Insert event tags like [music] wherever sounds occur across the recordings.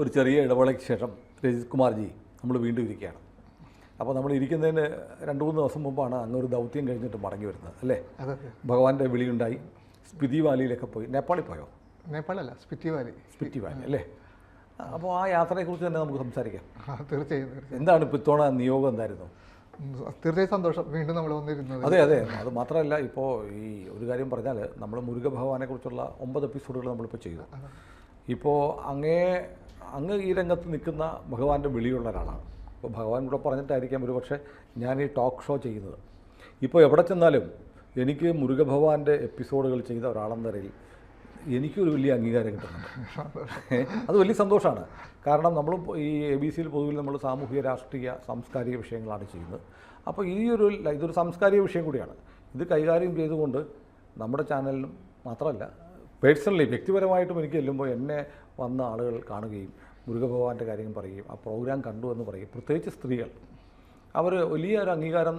ഒരു ചെറിയ ഇടവേളയ്ക്ക് ശേഷം രജിത് കുമാർജി നമ്മൾ വീണ്ടും ഇരിക്കുകയാണ്. അപ്പോൾ നമ്മൾ ഇരിക്കുന്നതിന് രണ്ട് മൂന്ന് ദിവസം മുമ്പാണ് അങ്ങ് ഒരു ദൗത്യം കഴിഞ്ഞിട്ട് മടങ്ങി വരുന്നത് അല്ലേ? ഭഗവാന്റെ വിളിയുണ്ടായി. സ്പിതി വാലിയിലൊക്കെ പോയി. നേപ്പാളിൽ പോയോ? നേപ്പാളല്ല സ്പിറ്റി വാലി സ്പിറ്റി വാലി അല്ലേ? അപ്പോൾ ആ യാത്രയെക്കുറിച്ച് തന്നെ നമുക്ക് സംസാരിക്കാം. തീർച്ചയായും എന്താണ് ഇപ്പോൾ ഇത്തവണ നിയോഗം എന്തായിരുന്നു? തീർച്ചയായും സന്തോഷം വീണ്ടും നമ്മൾ വന്നിരുന്നത്. അതെ അതെ. അത് മാത്രമല്ല ഇപ്പോൾ ഈ ഒരു കാര്യം പറഞ്ഞാൽ നമ്മൾ മുരുക ഭഗവാനെക്കുറിച്ചുള്ള ഒമ്പത് എപ്പിസോഡുകൾ നമ്മളിപ്പോൾ ചെയ്തു. ഇപ്പോൾ അങ്ങേ അങ്ങ് ഈ രംഗത്ത് നിൽക്കുന്ന ഭഗവാന്റെ വിളിയുള്ള ഒരാളാണ് അപ്പോൾ ഭഗവാൻ കൂടെ പറഞ്ഞിട്ടായിരിക്കാം ഒരു പക്ഷേ ഞാൻ ഈ ടോക്ക് ഷോ ചെയ്യുന്നത്. ഇപ്പോൾ എവിടെ ചെന്നാലും എനിക്ക് മുരുക ഭഗവാന്റെ എപ്പിസോഡുകൾ ചെയ്ത ഒരാളെന്ന നിലയിൽ എനിക്കൊരു വലിയ അംഗീകാരം കിട്ടുന്നുണ്ട്. അത് വലിയ സന്തോഷമാണ്. കാരണം നമ്മൾ ഈ എ ബി സിയിൽ പൊതുവിൽ നമ്മൾ സാമൂഹിക രാഷ്ട്രീയ സാംസ്കാരിക വിഷയങ്ങളാണ് ചെയ്യുന്നത്. അപ്പോൾ ഈ ഒരു ഇതൊരു സാംസ്കാരിക വിഷയം കൂടിയാണ്. ഇത് കൈകാര്യം ചെയ്തുകൊണ്ട് നമ്മുടെ ചാനലിനും മാത്രമല്ല പേഴ്സണലി വ്യക്തിപരമായിട്ടും എനിക്ക് ചെല്ലുമ്പോൾ എന്നെ വന്ന ആളുകൾ കാണുകയും മുരുകഭഗവാന്റെ കാര്യം പറയുകയും ആ പ്രോഗ്രാം കണ്ടു എന്ന് പറയും. പ്രത്യേകിച്ച് സ്ത്രീകൾ. അവർ വലിയ ഒരു അംഗീകാരം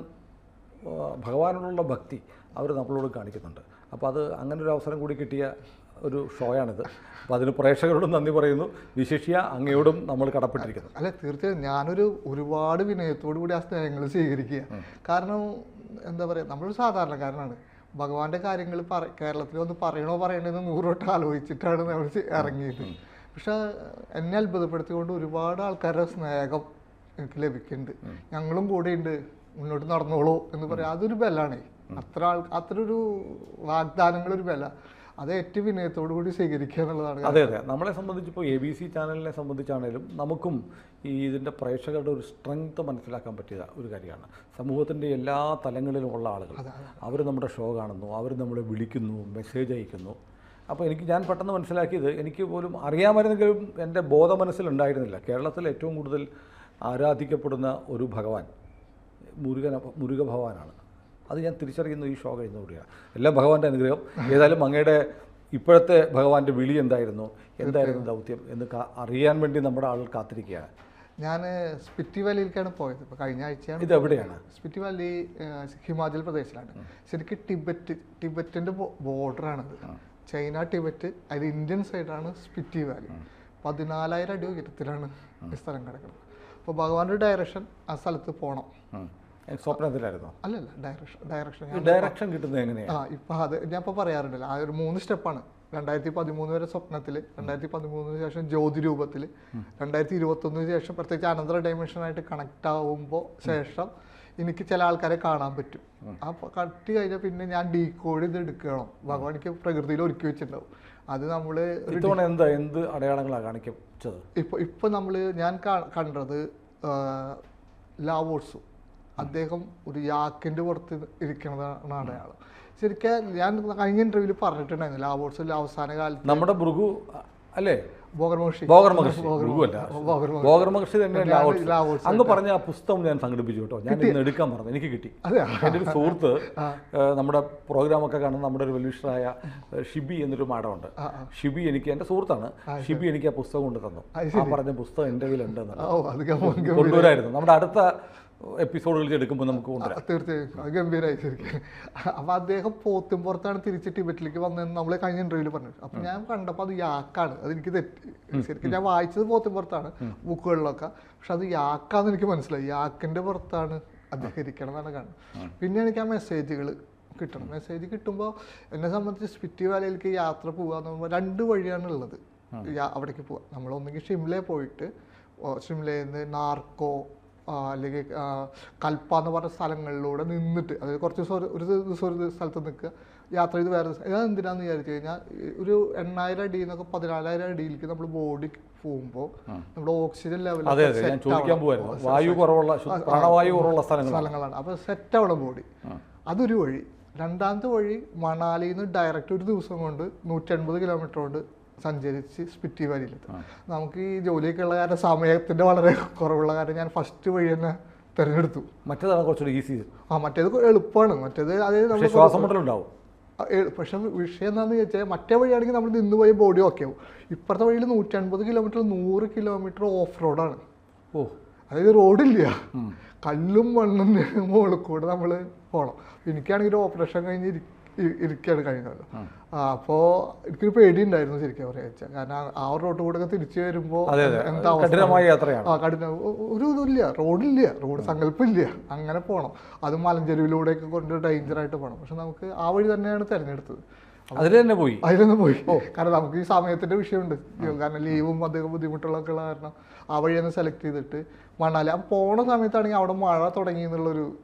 ഭഗവാനോടുള്ള ഭക്തി അവർ നമ്മളോട് കാണിക്കുന്നുണ്ട്. അപ്പോൾ അത് അങ്ങനെ ഒരു അവസരം കൂടി കിട്ടിയ ഒരു ഷോയാണിത്. അപ്പോൾ അതിന് പ്രേക്ഷകരോടും നന്ദി പറയുന്നു. വിശേഷിയ അങ്ങയോടും നമ്മൾ കടപ്പെട്ടിരിക്കുന്നു. അല്ല തീർച്ചയായും ഞാനൊരു ഒരുപാട് വിനയത്തോടു കൂടി ആ സ്നേഹങ്ങൾ സ്വീകരിക്കുക. കാരണം എന്താ പറയുക നമ്മളൊരു സാധാരണക്കാരനാണ്. ഭഗവാന്റെ കാര്യങ്ങൾ പറ കേരളത്തിൽ വന്ന് പറയണോ എന്ന് നൂറോട്ട് ആലോചിച്ചിട്ടാണ് നമ്മൾ ഇറങ്ങിയത്. പക്ഷെ എന്നെ അത്ഭുതപ്പെടുത്തിക്കൊണ്ട് ഒരുപാട് ആൾക്കാരുടെ സ്നേഹം എനിക്ക് ലഭിക്കുന്നുണ്ട്. ഞങ്ങളും കൂടെ ഉണ്ട് മുന്നോട്ട് നടന്നോളൂ എന്ന് പറയാം. അതൊരു ബലാണ് അത്ര ആൾ അത്ര ഒരു വാഗ്ദാനങ്ങൾ ഒരു ബല. അത് ഏറ്റവും വിനയത്തോടു കൂടി സ്വീകരിക്കുക എന്നുള്ളതാണ് അതെ അതെ. നമ്മളെ സംബന്ധിച്ചിപ്പോൾ എ ബി സി ചാനലിനെ സംബന്ധിച്ചാണേലും നമുക്കും ഈ ഇതിന്റെ പ്രേക്ഷകരുടെ ഒരു സ്ട്രെങ്ത് മനസ്സിലാക്കാൻ പറ്റിയ ഒരു കാര്യമാണ്. സമൂഹത്തിന്റെ എല്ലാ തലങ്ങളിലും ഉള്ള ആളുകൾ അവർ നമ്മുടെ ഷോ കാണുന്നു അവർ നമ്മളെ വിളിക്കുന്നു മെസ്സേജ് അയക്കുന്നു. അപ്പോൾ എനിക്ക് ഞാൻ പെട്ടെന്ന് മനസ്സിലാക്കിയത് എനിക്ക് പോലും അറിയാമായിരുന്നെങ്കിലും എന്റെ ബോധ മനസ്സിലുണ്ടായിരുന്നില്ല. കേരളത്തിൽ ഏറ്റവും കൂടുതൽ ആരാധിക്കപ്പെടുന്ന ഒരു ഭഗവാൻ മുരുകന മുരുക ഭഗവാനാണ്. അത് ഞാൻ തിരിച്ചറിയുന്ന ഈ ഷോ കഴിഞ്ഞുകൂടിയാണ് എല്ലാം ഭഗവാന്റെ അനുഗ്രഹം. ഏതായാലും അങ്ങയുടെ ഇപ്പോഴത്തെ ഭഗവാന്റെ വിളി എന്തായിരുന്നു? എന്തായിരുന്നു ദൗത്യം എന്ന് അറിയാൻ വേണ്ടി നമ്മുടെ ആൾ കാത്തിരിക്കുകയാണ്. ഞാൻ സ്പിറ്റി വാലിയിലേക്കാണ് പോയത്. ഇപ്പോൾ കഴിഞ്ഞ ആഴ്ചയാണ് ഇത് എവിടെയാണ്? സ്പിറ്റി വാലി ഹിമാചൽ പ്രദേശിലാണ്. ശരിക്കും ടിബറ്റ് ടിബറ്റിന്റെ ബോർഡറാണത്. ചൈന ടിബറ്റ് അതിൽ ഇന്ത്യൻ സൈഡാണ് സ്പിറ്റി വാലി പതിനാലായിരം അടി ഉയരത്തിലാണ് ഈ സ്ഥലം കിടക്കുന്നത്. അപ്പോൾ ഭഗവാന്റെ ഡയറക്ഷൻ ആ സ്ഥലത്ത് പോകണം സ്വപ്നത്തിലായിരുന്നോ? അല്ലല്ല ഡയറക്ഷൻ ഡയറക്ഷൻ ഡയറക്ഷൻ കിട്ടുന്നത് എങ്ങനെയാണ് ആ ഇപ്പം അത് ഞാൻ ഇപ്പോൾ പറയാറുണ്ടല്ലോ ആ ഒരു മൂന്ന് സ്റ്റെപ്പാണ് രണ്ടായിരത്തി പതിമൂന്ന് വരെ സ്വപ്നത്തിൽ രണ്ടായിരത്തി പതിമൂന്നിന് ശേഷം ജ്യോതി രൂപത്തിൽ രണ്ടായിരത്തി ഇരുപത്തൊന്നിന് ശേഷം പ്രത്യേകിച്ച് അനന്തര ഡയമെൻഷനായിട്ട് കണക്ട് ആവുമ്പോൾ ശേഷം എനിക്ക് ചില ആൾക്കാരെ കാണാൻ പറ്റും. ആ കട്ടി കഴിഞ്ഞാൽ പിന്നെ ഞാൻ ഡീകോഡ് ഇത് എടുക്കണം. ഭഗവാൻ എനിക്ക് പ്രകൃതിയിൽ ഒരുക്കി വെച്ചിട്ടുണ്ടാവും. അത് നമ്മൾ ഇത്തവണ എന്താ എന്ത് അടയാളങ്ങളാണ് കാണിച്ചത് ഇപ്പോൾ ഇപ്പോൾ നമ്മൾ ഞാൻ കണ്ടത് ലാവോട്സു അദ്ദേഹം ഒരു യാക്കിന്റെ പുറത്ത് ഇരിക്കുന്നതാണ് അടയാളം. ശരിക്കും ഞാൻ കഴിഞ്ഞ ഇന്റർവ്യൂവിൽ പറഞ്ഞിട്ടുണ്ടായിരുന്നു ലാവോട്സിൽ അവസാന കാലത്ത് നമ്മുടെ ഭൃഗു അല്ലേ? അങ്ങ് പറഞ്ഞ ആ പുസ്തകം ഞാൻ സംഘടിപ്പിച്ചു കേട്ടോ. ഞാൻ ഇന്ന് എടുക്കാൻ പറഞ്ഞു. എനിക്ക് കിട്ടി? എന്റെ ഒരു സുഹൃത്ത് നമ്മുടെ പ്രോഗ്രാമൊക്കെ കാണുന്ന നമ്മുടെ ഒരു വെല്ലുവിഷ്ടനായ ഏഹ്, ഷിബി എന്നൊരു മാഡമുണ്ട്. ഷിബി എനിക്ക് എന്റെ സുഹൃത്താണ്. ഷിബി എനിക്ക് ആ പുസ്തകം കൊണ്ട് തന്നു. ആ പറഞ്ഞ പുസ്തകം എന്റെ കയ്യിലുണ്ടെന്ന് കൊണ്ടുവരായിരുന്നു. നമ്മുടെ അടുത്ത എപ്പിസോഡുകളിൽ എടുക്കുമ്പോൾ നമുക്ക് കൊണ്ടുവരാം. തീർച്ചയായും. അത് ഗംഭീരമായി ശരിക്കും. അപ്പൊ അദ്ദേഹം പോത്തും പുറത്താണ് തിരിച്ച് ടിബറ്റിലേക്ക് വന്നതെന്ന് നമ്മൾ കഴിഞ്ഞ ഇന്റർവ്യൂവിൽ പറഞ്ഞു. അപ്പോൾ ഞാൻ കണ്ടപ്പോൾ അത് യാക്കാണ്. അത് എനിക്ക് തെറ്റി. ശരിക്കും ഞാൻ വായിച്ചത് പോത്തും പുറത്താണ് ബുക്കുകളിലൊക്കെ. പക്ഷെ അത് യാക്കാന്ന് എനിക്ക് മനസ്സിലായി. യാക്കിന്റെ പുറത്താണ് അദ്ദേഹം ഇരിക്കണം എന്നാണ് കാണുന്നത്. പിന്നെ എനിക്ക് ആ മെസ്സേജുകൾ കിട്ടണം. മെസ്സേജ് കിട്ടുമ്പോൾ എന്നെ സംബന്ധിച്ച് സ്പിറ്റി വാലയിലേക്ക് യാത്ര പോകാന്ന് പറയുമ്പോൾ രണ്ട് വഴിയാണ് ഉള്ളത്. അവിടേക്ക് പോവാം. നമ്മളൊന്നെങ്കിൽ ഷിംലയിൽ പോയിട്ട് ഷിംലയിൽ നിന്ന് നാർക്കോ അല്ലെങ്കിൽ കൽപ്പ എന്ന് പറഞ്ഞ സ്ഥലങ്ങളിലൂടെ നിന്നിട്ട് അതായത് കുറച്ച് ദിവസം ഒരു- ദിവസം ഒരു സ്ഥലത്ത് നിൽക്കുക യാത്ര ചെയ്ത് വേറെ ദിവസം ഇത് എന്തിനാന്ന് വിചാരിച്ചു കഴിഞ്ഞാൽ ഒരു എണ്ണായിരം അടിയിൽ നിന്നൊക്കെ പതിനാലായിരം അടിയിലേക്ക് നമ്മൾ ബോഡി പോകുമ്പോൾ നമ്മുടെ ഓക്സിജൻ ലെവൽ വായു കുറവുള്ള ശുദ്ധ- പ്രാണവായു കുറവുള്ള സ്ഥലങ്ങളാണ്. അപ്പോൾ സെറ്റ് ആവണം ബോഡി അതൊരു വഴി. രണ്ടാമത്തെ വഴി മണാലിന്ന് നിന്ന് ഡയറക്റ്റ് ഒരു ദിവസം കൊണ്ട് നൂറ്റി നൂറ്റൻപത് കിലോമീറ്റർ കൊണ്ട് സഞ്ചരിച്ച് സ്പിറ്റി വാലിയിലെത്തും നമുക്ക് ഈ ജോലിയൊക്കെ ഉള്ള കാരണം സമയത്തിന്റെ വളരെ കുറവുള്ള കാരണം ഞാൻ ഫസ്റ്റ് വഴി തന്നെ തിരഞ്ഞെടുത്തു. മറ്റേതാണ് കുറച്ചുകൂടി ഈസി ആ മറ്റേത് എളുപ്പമാണ്. മറ്റേത് അതായത് നമ്മൾ ശ്വാസം മുട്ടലുണ്ടാവും പക്ഷെ വിഷയം എന്താണെന്ന് ചോദിച്ചാൽ മറ്റേ വഴിയാണെങ്കിൽ നമ്മൾ നിന്ന് പോയ ബോഡി ഓക്കെ ആവും. ഇപ്പുറത്തെ വഴിയിൽ നൂറ്റൻപത് കിലോമീറ്റർ നൂറ് കിലോമീറ്റർ ഓഫ് റോഡാണ് ഓ. അതായത് റോഡില്ല കല്ലും മണ്ണും മുകളിൽ കൂടെ നമ്മൾ പോകണം എനിക്കാണെങ്കിൽ ഓപ്പറേഷൻ കഴിഞ്ഞ് ഇരിക്കുകയാണ് കഴിഞ്ഞത്. അപ്പോ എനിക്കൊരു പേടി ഉണ്ടായിരുന്നു ശരിക്കും പറയാ കാരണം ആ- ഒരു റോഡ് കൂടെ തിരിച്ചു വരുമ്പോൾ അതെ എന്താ കഠിനമായ യാത്രയാണ്. ആ കഠിന ഒരു ഇതുമില്ല. റോഡില്ല. റോഡ് സങ്കല്പമില്ല അങ്ങനെ പോകണം അത് മലഞ്ചെരുവിലൂടെയൊക്കെ കൊണ്ട് ഡേഞ്ചർ ആയിട്ട് പോകണം പക്ഷെ നമുക്ക് ആ വഴി തന്നെയാണ് തിരഞ്ഞെടുത്തത്. അതിൽ തന്നെ പോയി? അതിലൊന്നും പോയി. കാരണം നമുക്ക് ഈ സമയത്തിന്റെ വിഷയമുണ്ട്. കാരണം ലീവും അധികം ബുദ്ധിമുട്ടുകളൊക്കെ ഉള്ള കാരണം ആ വഴി തന്നെ സെലക്ട് ചെയ്തിട്ട് മണാലി. ആ പോണ സമയത്താണെങ്കിൽ അവിടെ മഴ തുടങ്ങി എന്നുള്ളൊരു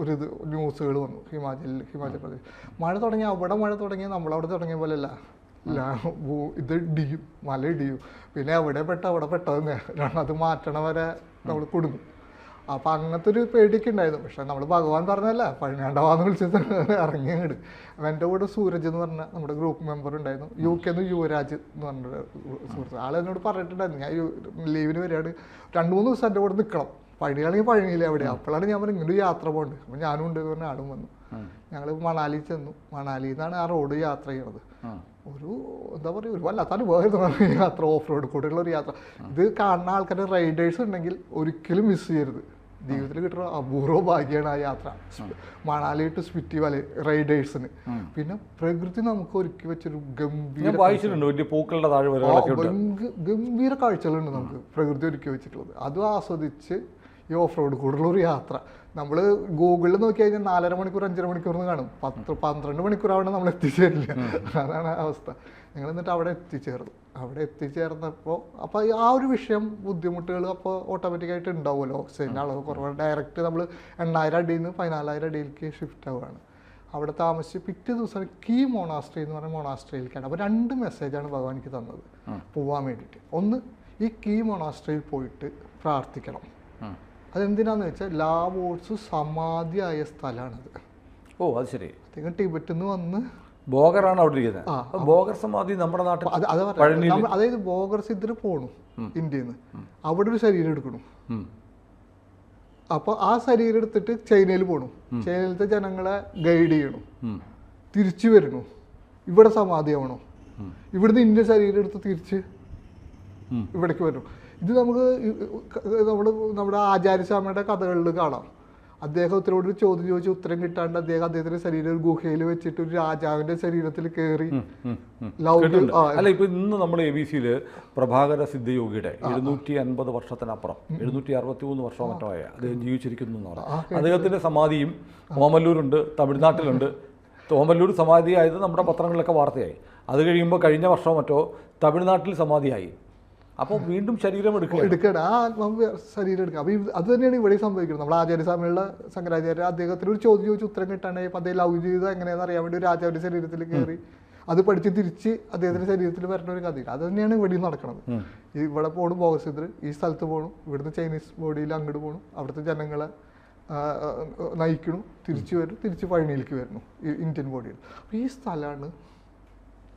ഒരു ഇത് ന്യൂസുകൾ വന്നു ഹിമാചലിൽ ഹിമാചൽ പ്രദേശ്. മഴ തുടങ്ങി അവിടെ മഴ തുടങ്ങി നമ്മളവിടെ തുടങ്ങിയ പോലെയല്ല. ഇത് ഇടിയും മല ഇടിയും. പിന്നെ എവിടെ പെട്ട അവിടെ പെട്ടതെന്ന്. കാരണം അത് മാറ്റണ വരെ നമ്മൾ കുടുങ്ങും. അപ്പം അങ്ങനത്തെ ഒരു പേടിയൊക്കെ ഉണ്ടായിരുന്നു. പക്ഷെ നമ്മൾ ഭഗവാൻ പറഞ്ഞല്ല പഴങ്ങാണ്ടവാന്ന് വിളിച്ചത് ഇറങ്ങി അങ്ങോട്ട് എന്റെ കൂടെ സൂരജ് എന്ന് പറഞ്ഞ നമ്മുടെ ഗ്രൂപ്പ് മെമ്പർ ഉണ്ടായിരുന്നു. യു കെ എന്ന് യുവരാജ് എന്ന് പറഞ്ഞ സുഹൃത്ത് ആൾ എന്നോട് പറഞ്ഞിട്ടുണ്ടായിരുന്നു ഞാൻ ലീവിന് വരികയാണ്. രണ്ട് മൂന്ന് ദിവസം എന്റെ കൂടെ നിൽക്കണം പഴനിയാണെങ്കിൽ പഴനിയില്ല എവിടെ അപ്പോഴാണ് ഞാൻ പറഞ്ഞു ഇങ്ങോട്ട് യാത്ര പോകേണ്ടത് അപ്പം ഞാനും ഉണ്ട് എന്ന് പറഞ്ഞ ആളും വന്നു. ഞങ്ങൾ മണാലി ചെന്നു. മണാലിയിൽ നിന്നാണ് ആ റോഡ് യാത്ര ചെയ്യണത്. ഒരു എന്താ പറയുക ഒരു വല്ലാത്ത അനുഭവമായിരുന്നു യാത്ര ഓഫ് റോഡ് കൂടെയുള്ള ഒരു യാത്ര. ഇത് കാണുന്ന ആൾക്കാരുടെ റൈഡേഴ്സ് ഉണ്ടെങ്കിൽ ഒരിക്കലും മിസ് ചെയ്യരുത്. ജീവിതത്തിൽ കിട്ടുന്ന അപൂർവ ഭാഗ്യമാണ് ആ യാത്ര. മണാലി ടു സ്പിറ്റി വാലി റൈഡേഴ്സിന്. പിന്നെ പ്രകൃതി നമുക്ക് ഒരുക്കി വെച്ചൊരു ഗംഭീര പൂക്കളുടെ ഗംഭീര കാഴ്ചകളുണ്ട് നമുക്ക് പ്രകൃതി ഒരുക്കി വെച്ചിട്ടുള്ളത്. അതും ആസ്വദിച്ച് ഈ ഓഫ് റോഡ് കൂടുതലുള്ള ഒരു യാത്ര. നമ്മൾ ഗൂഗിളിൽ നോക്കി കഴിഞ്ഞാൽ നാലര മണിക്കൂർ അഞ്ചര മണിക്കൂർ കാണും. പത്ത് പന്ത്രണ്ട് മണിക്കൂർ അവിടെ നമ്മൾ എത്തിച്ചേരില്ല അതാണ് അവസ്ഥ. ഞങ്ങൾ എന്നിട്ട് അവിടെ എത്തിച്ചേർന്നു. അവിടെ എത്തിച്ചേർന്നപ്പോൾ അപ്പോൾ ആ ഒരു വിഷയം ബുദ്ധിമുട്ടുകൾ അപ്പോൾ ഓട്ടോമാറ്റിക്കായിട്ട് ഉണ്ടാവുമല്ലോ. ഓക്സിജന്റെ അളവ് കുറവ് ഡയറക്റ്റ് നമ്മൾ എണ്ണായിരം അടിയിൽ നിന്ന് പതിനാലായിരം അടിയിലേക്ക് ഷിഫ്റ്റ് ആവുകയാണ്. അവിടെ താമസിച്ച് പിറ്റേ ദിവസം കീ മൊണാസ്ട്രി എന്ന് പറഞ്ഞ മൊണാസ്ട്രിയിലേക്കാണ് അപ്പോൾ രണ്ട് മെസ്സേജാണ് ഭഗവാൻ എനിക്ക് തന്നത്. പോവാൻ വേണ്ടിയിട്ട്. ഒന്ന് ഈ കീ മൊണാസ്ട്രിയിൽ പോയിട്ട് പ്രാർത്ഥിക്കണം. അതെന്തിനാന്ന് വെച്ചാൽ ലാവോട്സ് സമാധിയായ സ്ഥലമാണത് ഓ അത് ശരി. അദ്ദേഹം ടിബറ്റിൽ നിന്ന് വന്ന് ബോഗറാണ് അവിടെ ഇരിക്കുന്നത്. ബോഗർ സമാധി നമ്മുടെ നാട്ടിൽ അതായത് ബോഗർ സിദ്ധർ പോണു ഇന്ത്യയിൽ നിന്ന്. അവിടെ ഒരു ശരീരം എടുക്കണു. അപ്പൊ അപ്പോൾ ആ ശരീരം എടുത്തിട്ട് ചൈനയിൽ പോണു. ചൈനയിലത്തെ ജനങ്ങളെ ഗൈഡ് ചെയ്യണു. തിരിച്ചു വരണു ഇവിടെ സമാധിയാവണു. ഇവിടുന്ന് ഇന്ത്യ ശരീരം എടുത്ത് തിരിച്ച് ഇവിടേക്ക് വരും ഇത് നമുക്ക് നമ്മൾ നമ്മുടെ ആചാര്യസ്വാമിയുടെ കഥകളിൽ കാണാം. അദ്ദേഹം ഉത്തരവോട് ഒരു ചോദ്യം ചോദിച്ച് ഉത്തരം കിട്ടാണ്ട് അദ്ദേഹം അദ്ദേഹത്തിന്റെ ശരീരം ഒരു ഗുഹയിൽ വെച്ചിട്ട് ഒരു രാജാവിന്റെ ശരീരത്തിൽ കയറി അല്ല ഇപ്പൊ ഇന്ന് നമ്മൾ എ ബി സിയിൽ പ്രഭാകര സിദ്ധയോഗിയുടെ എഴുന്നൂറ്റി അൻപത് വർഷത്തിനപ്പുറം എഴുന്നൂറ്റി അറുപത്തി മൂന്ന് വർഷം മറ്റോയ അദ്ദേഹം ജീവിച്ചിരിക്കുന്നു എന്ന് പറയാം അദ്ദേഹത്തിന്റെ സമാധിയും ഓമല്ലൂരുണ്ട് തമിഴ്നാട്ടിലുണ്ട്. ഓമല്ലൂർ സമാധിയായത് നമ്മുടെ പത്രങ്ങളിലൊക്കെ വാർത്തയായി. അത് കഴിയുമ്പോൾ കഴിഞ്ഞ വർഷം മറ്റോ തമിഴ്നാട്ടിൽ സമാധിയായി. അപ്പോൾ വീണ്ടും ശരീരം എടുക്കുക. എടുക്കണം ആ ആത്മാവ് ശരീരം എടുക്കുക. അപ്പൊ ഇത് അത് തന്നെയാണ് ഇവിടെ സംഭവിക്കുന്നത്. നമ്മൾ ആചാര്യസ്വാമിയുള്ള ശങ്കരാചാര്യ അദ്ദേഹത്തിന് ഒരു ചോദ്യം ചോദിച്ച് ഉത്തരം കിട്ടാനായി അപ്പൊ അദ്ദേഹം ലൗകിക ജീവിതം എങ്ങനെയാണെന്ന് അറിയാൻ വേണ്ടി ഒരു ആചാര്യ ശരീരത്തിൽ കയറി. അത് പഠിച്ച് തിരിച്ച് അദ്ദേഹത്തിന്റെ ശരീരത്തിൽ വരേണ്ട ഒരു കഥയില്ല. അത് തന്നെയാണ് ഇവിടെ നടക്കുന്നത്. ഈ ഇവിടെ പോകണം ബോഗസിദ്ര ഈ സ്ഥലത്ത് പോകണം ഇവിടുന്ന് ചൈനീസ് ബോഡിയിൽ അങ്ങോട്ട് പോകണം അവിടുത്തെ ജനങ്ങളെ ആ, തിരിച്ചു വരും. തിരിച്ച് പഴനിയിലേക്ക് വരുന്നു. ഇന്ത്യൻ ബോഡിയിൽ. അപ്പൊ ഈ സ്ഥലമാണ്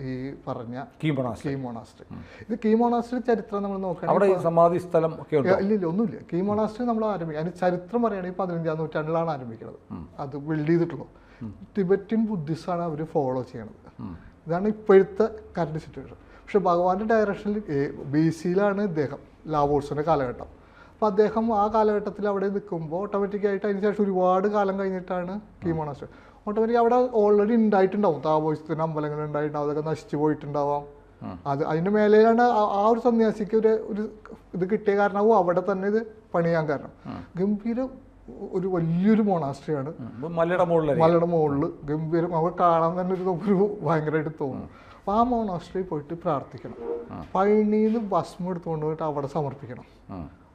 ഈ പറഞ്ഞ കീമോണാസ്ട്രി ഇത് കീമോണാസ്ട്രി ചരിത്രം നമ്മൾ നോക്കുകയാണെങ്കിൽ സമാധി സ്ഥലം ഒക്കെ ഉണ്ട്? ഇല്ല ഇല്ല ഒന്നുമില്ല. കീമോണാസ്ട്രി നമ്മൾ ആരംഭിക്കുക അതിന് ചരിത്രം പറയുകയാണെങ്കിൽ പതിനഞ്ചാം നൂറ്റാണ്ടിലാണ് ആരംഭിക്കുന്നത്. അത് ബിൽഡ് ചെയ്തിട്ടുള്ളൂ ടിബറ്റിൻ ബുദ്ധിസ്റ്റാണ് അവർ ഫോളോ ചെയ്യണത്. ഇതാണ് ഇപ്പോഴത്തെ കറണ്ട് സിറ്റുവേഷൻ പക്ഷെ ഭഗവാന്റെ ഡയറക്ഷനിൽ ബി സിയിലാണ് ഇദ്ദേഹം ലാവോഴ്സിന്റെ കാലഘട്ടം. അപ്പോൾ അദ്ദേഹം ആ കാലഘട്ടത്തിൽ അവിടെ നിൽക്കുമ്പോൾ ഓട്ടോമാറ്റിക്കായിട്ട് അതിന് ശേഷം ഒരുപാട് കാലം കഴിഞ്ഞിട്ടാണ് കീ മൊണാസ്ട്രി ഓട്ടോമാറ്റിക് അവിടെ ഓൾറെഡി ഉണ്ടായിട്ടുണ്ടാവും. താപോയിസത്തിന് അമ്പലങ്ങൾ ഉണ്ടായിട്ടുണ്ടാവും. അതൊക്കെ നശിച്ചു പോയിട്ടുണ്ടാവാം. അത് അതിന്റെ മേലെയാണ് ആ- ഒരു സന്യാസിക്ക് ഒരു ഒരു ഇത് കിട്ടിയ കാരണവും അവിടെ തന്നെ ഇത് പണിയാൻ കാരണം. ഗംഭീര ഒരു വലിയൊരു മോണാസ്ട്രിയാണ്. മലയുടെ മുകളിലായി മലയുടെ മുകളിൽ ഗംഭീരം നമുക്ക് കാണാൻ തന്നെ ഒരു ഒരു ഭയങ്കരമായിട്ട് തോന്നും. അപ്പൊ ആ മോണാസ്ട്രി പോയിട്ട് പ്രാർത്ഥിക്കണം. പഴനിയിൽ നിന്ന് ഭസ്മം എടുത്തുകൊണ്ട് പോയിട്ട് അവിടെ സമർപ്പിക്കണം.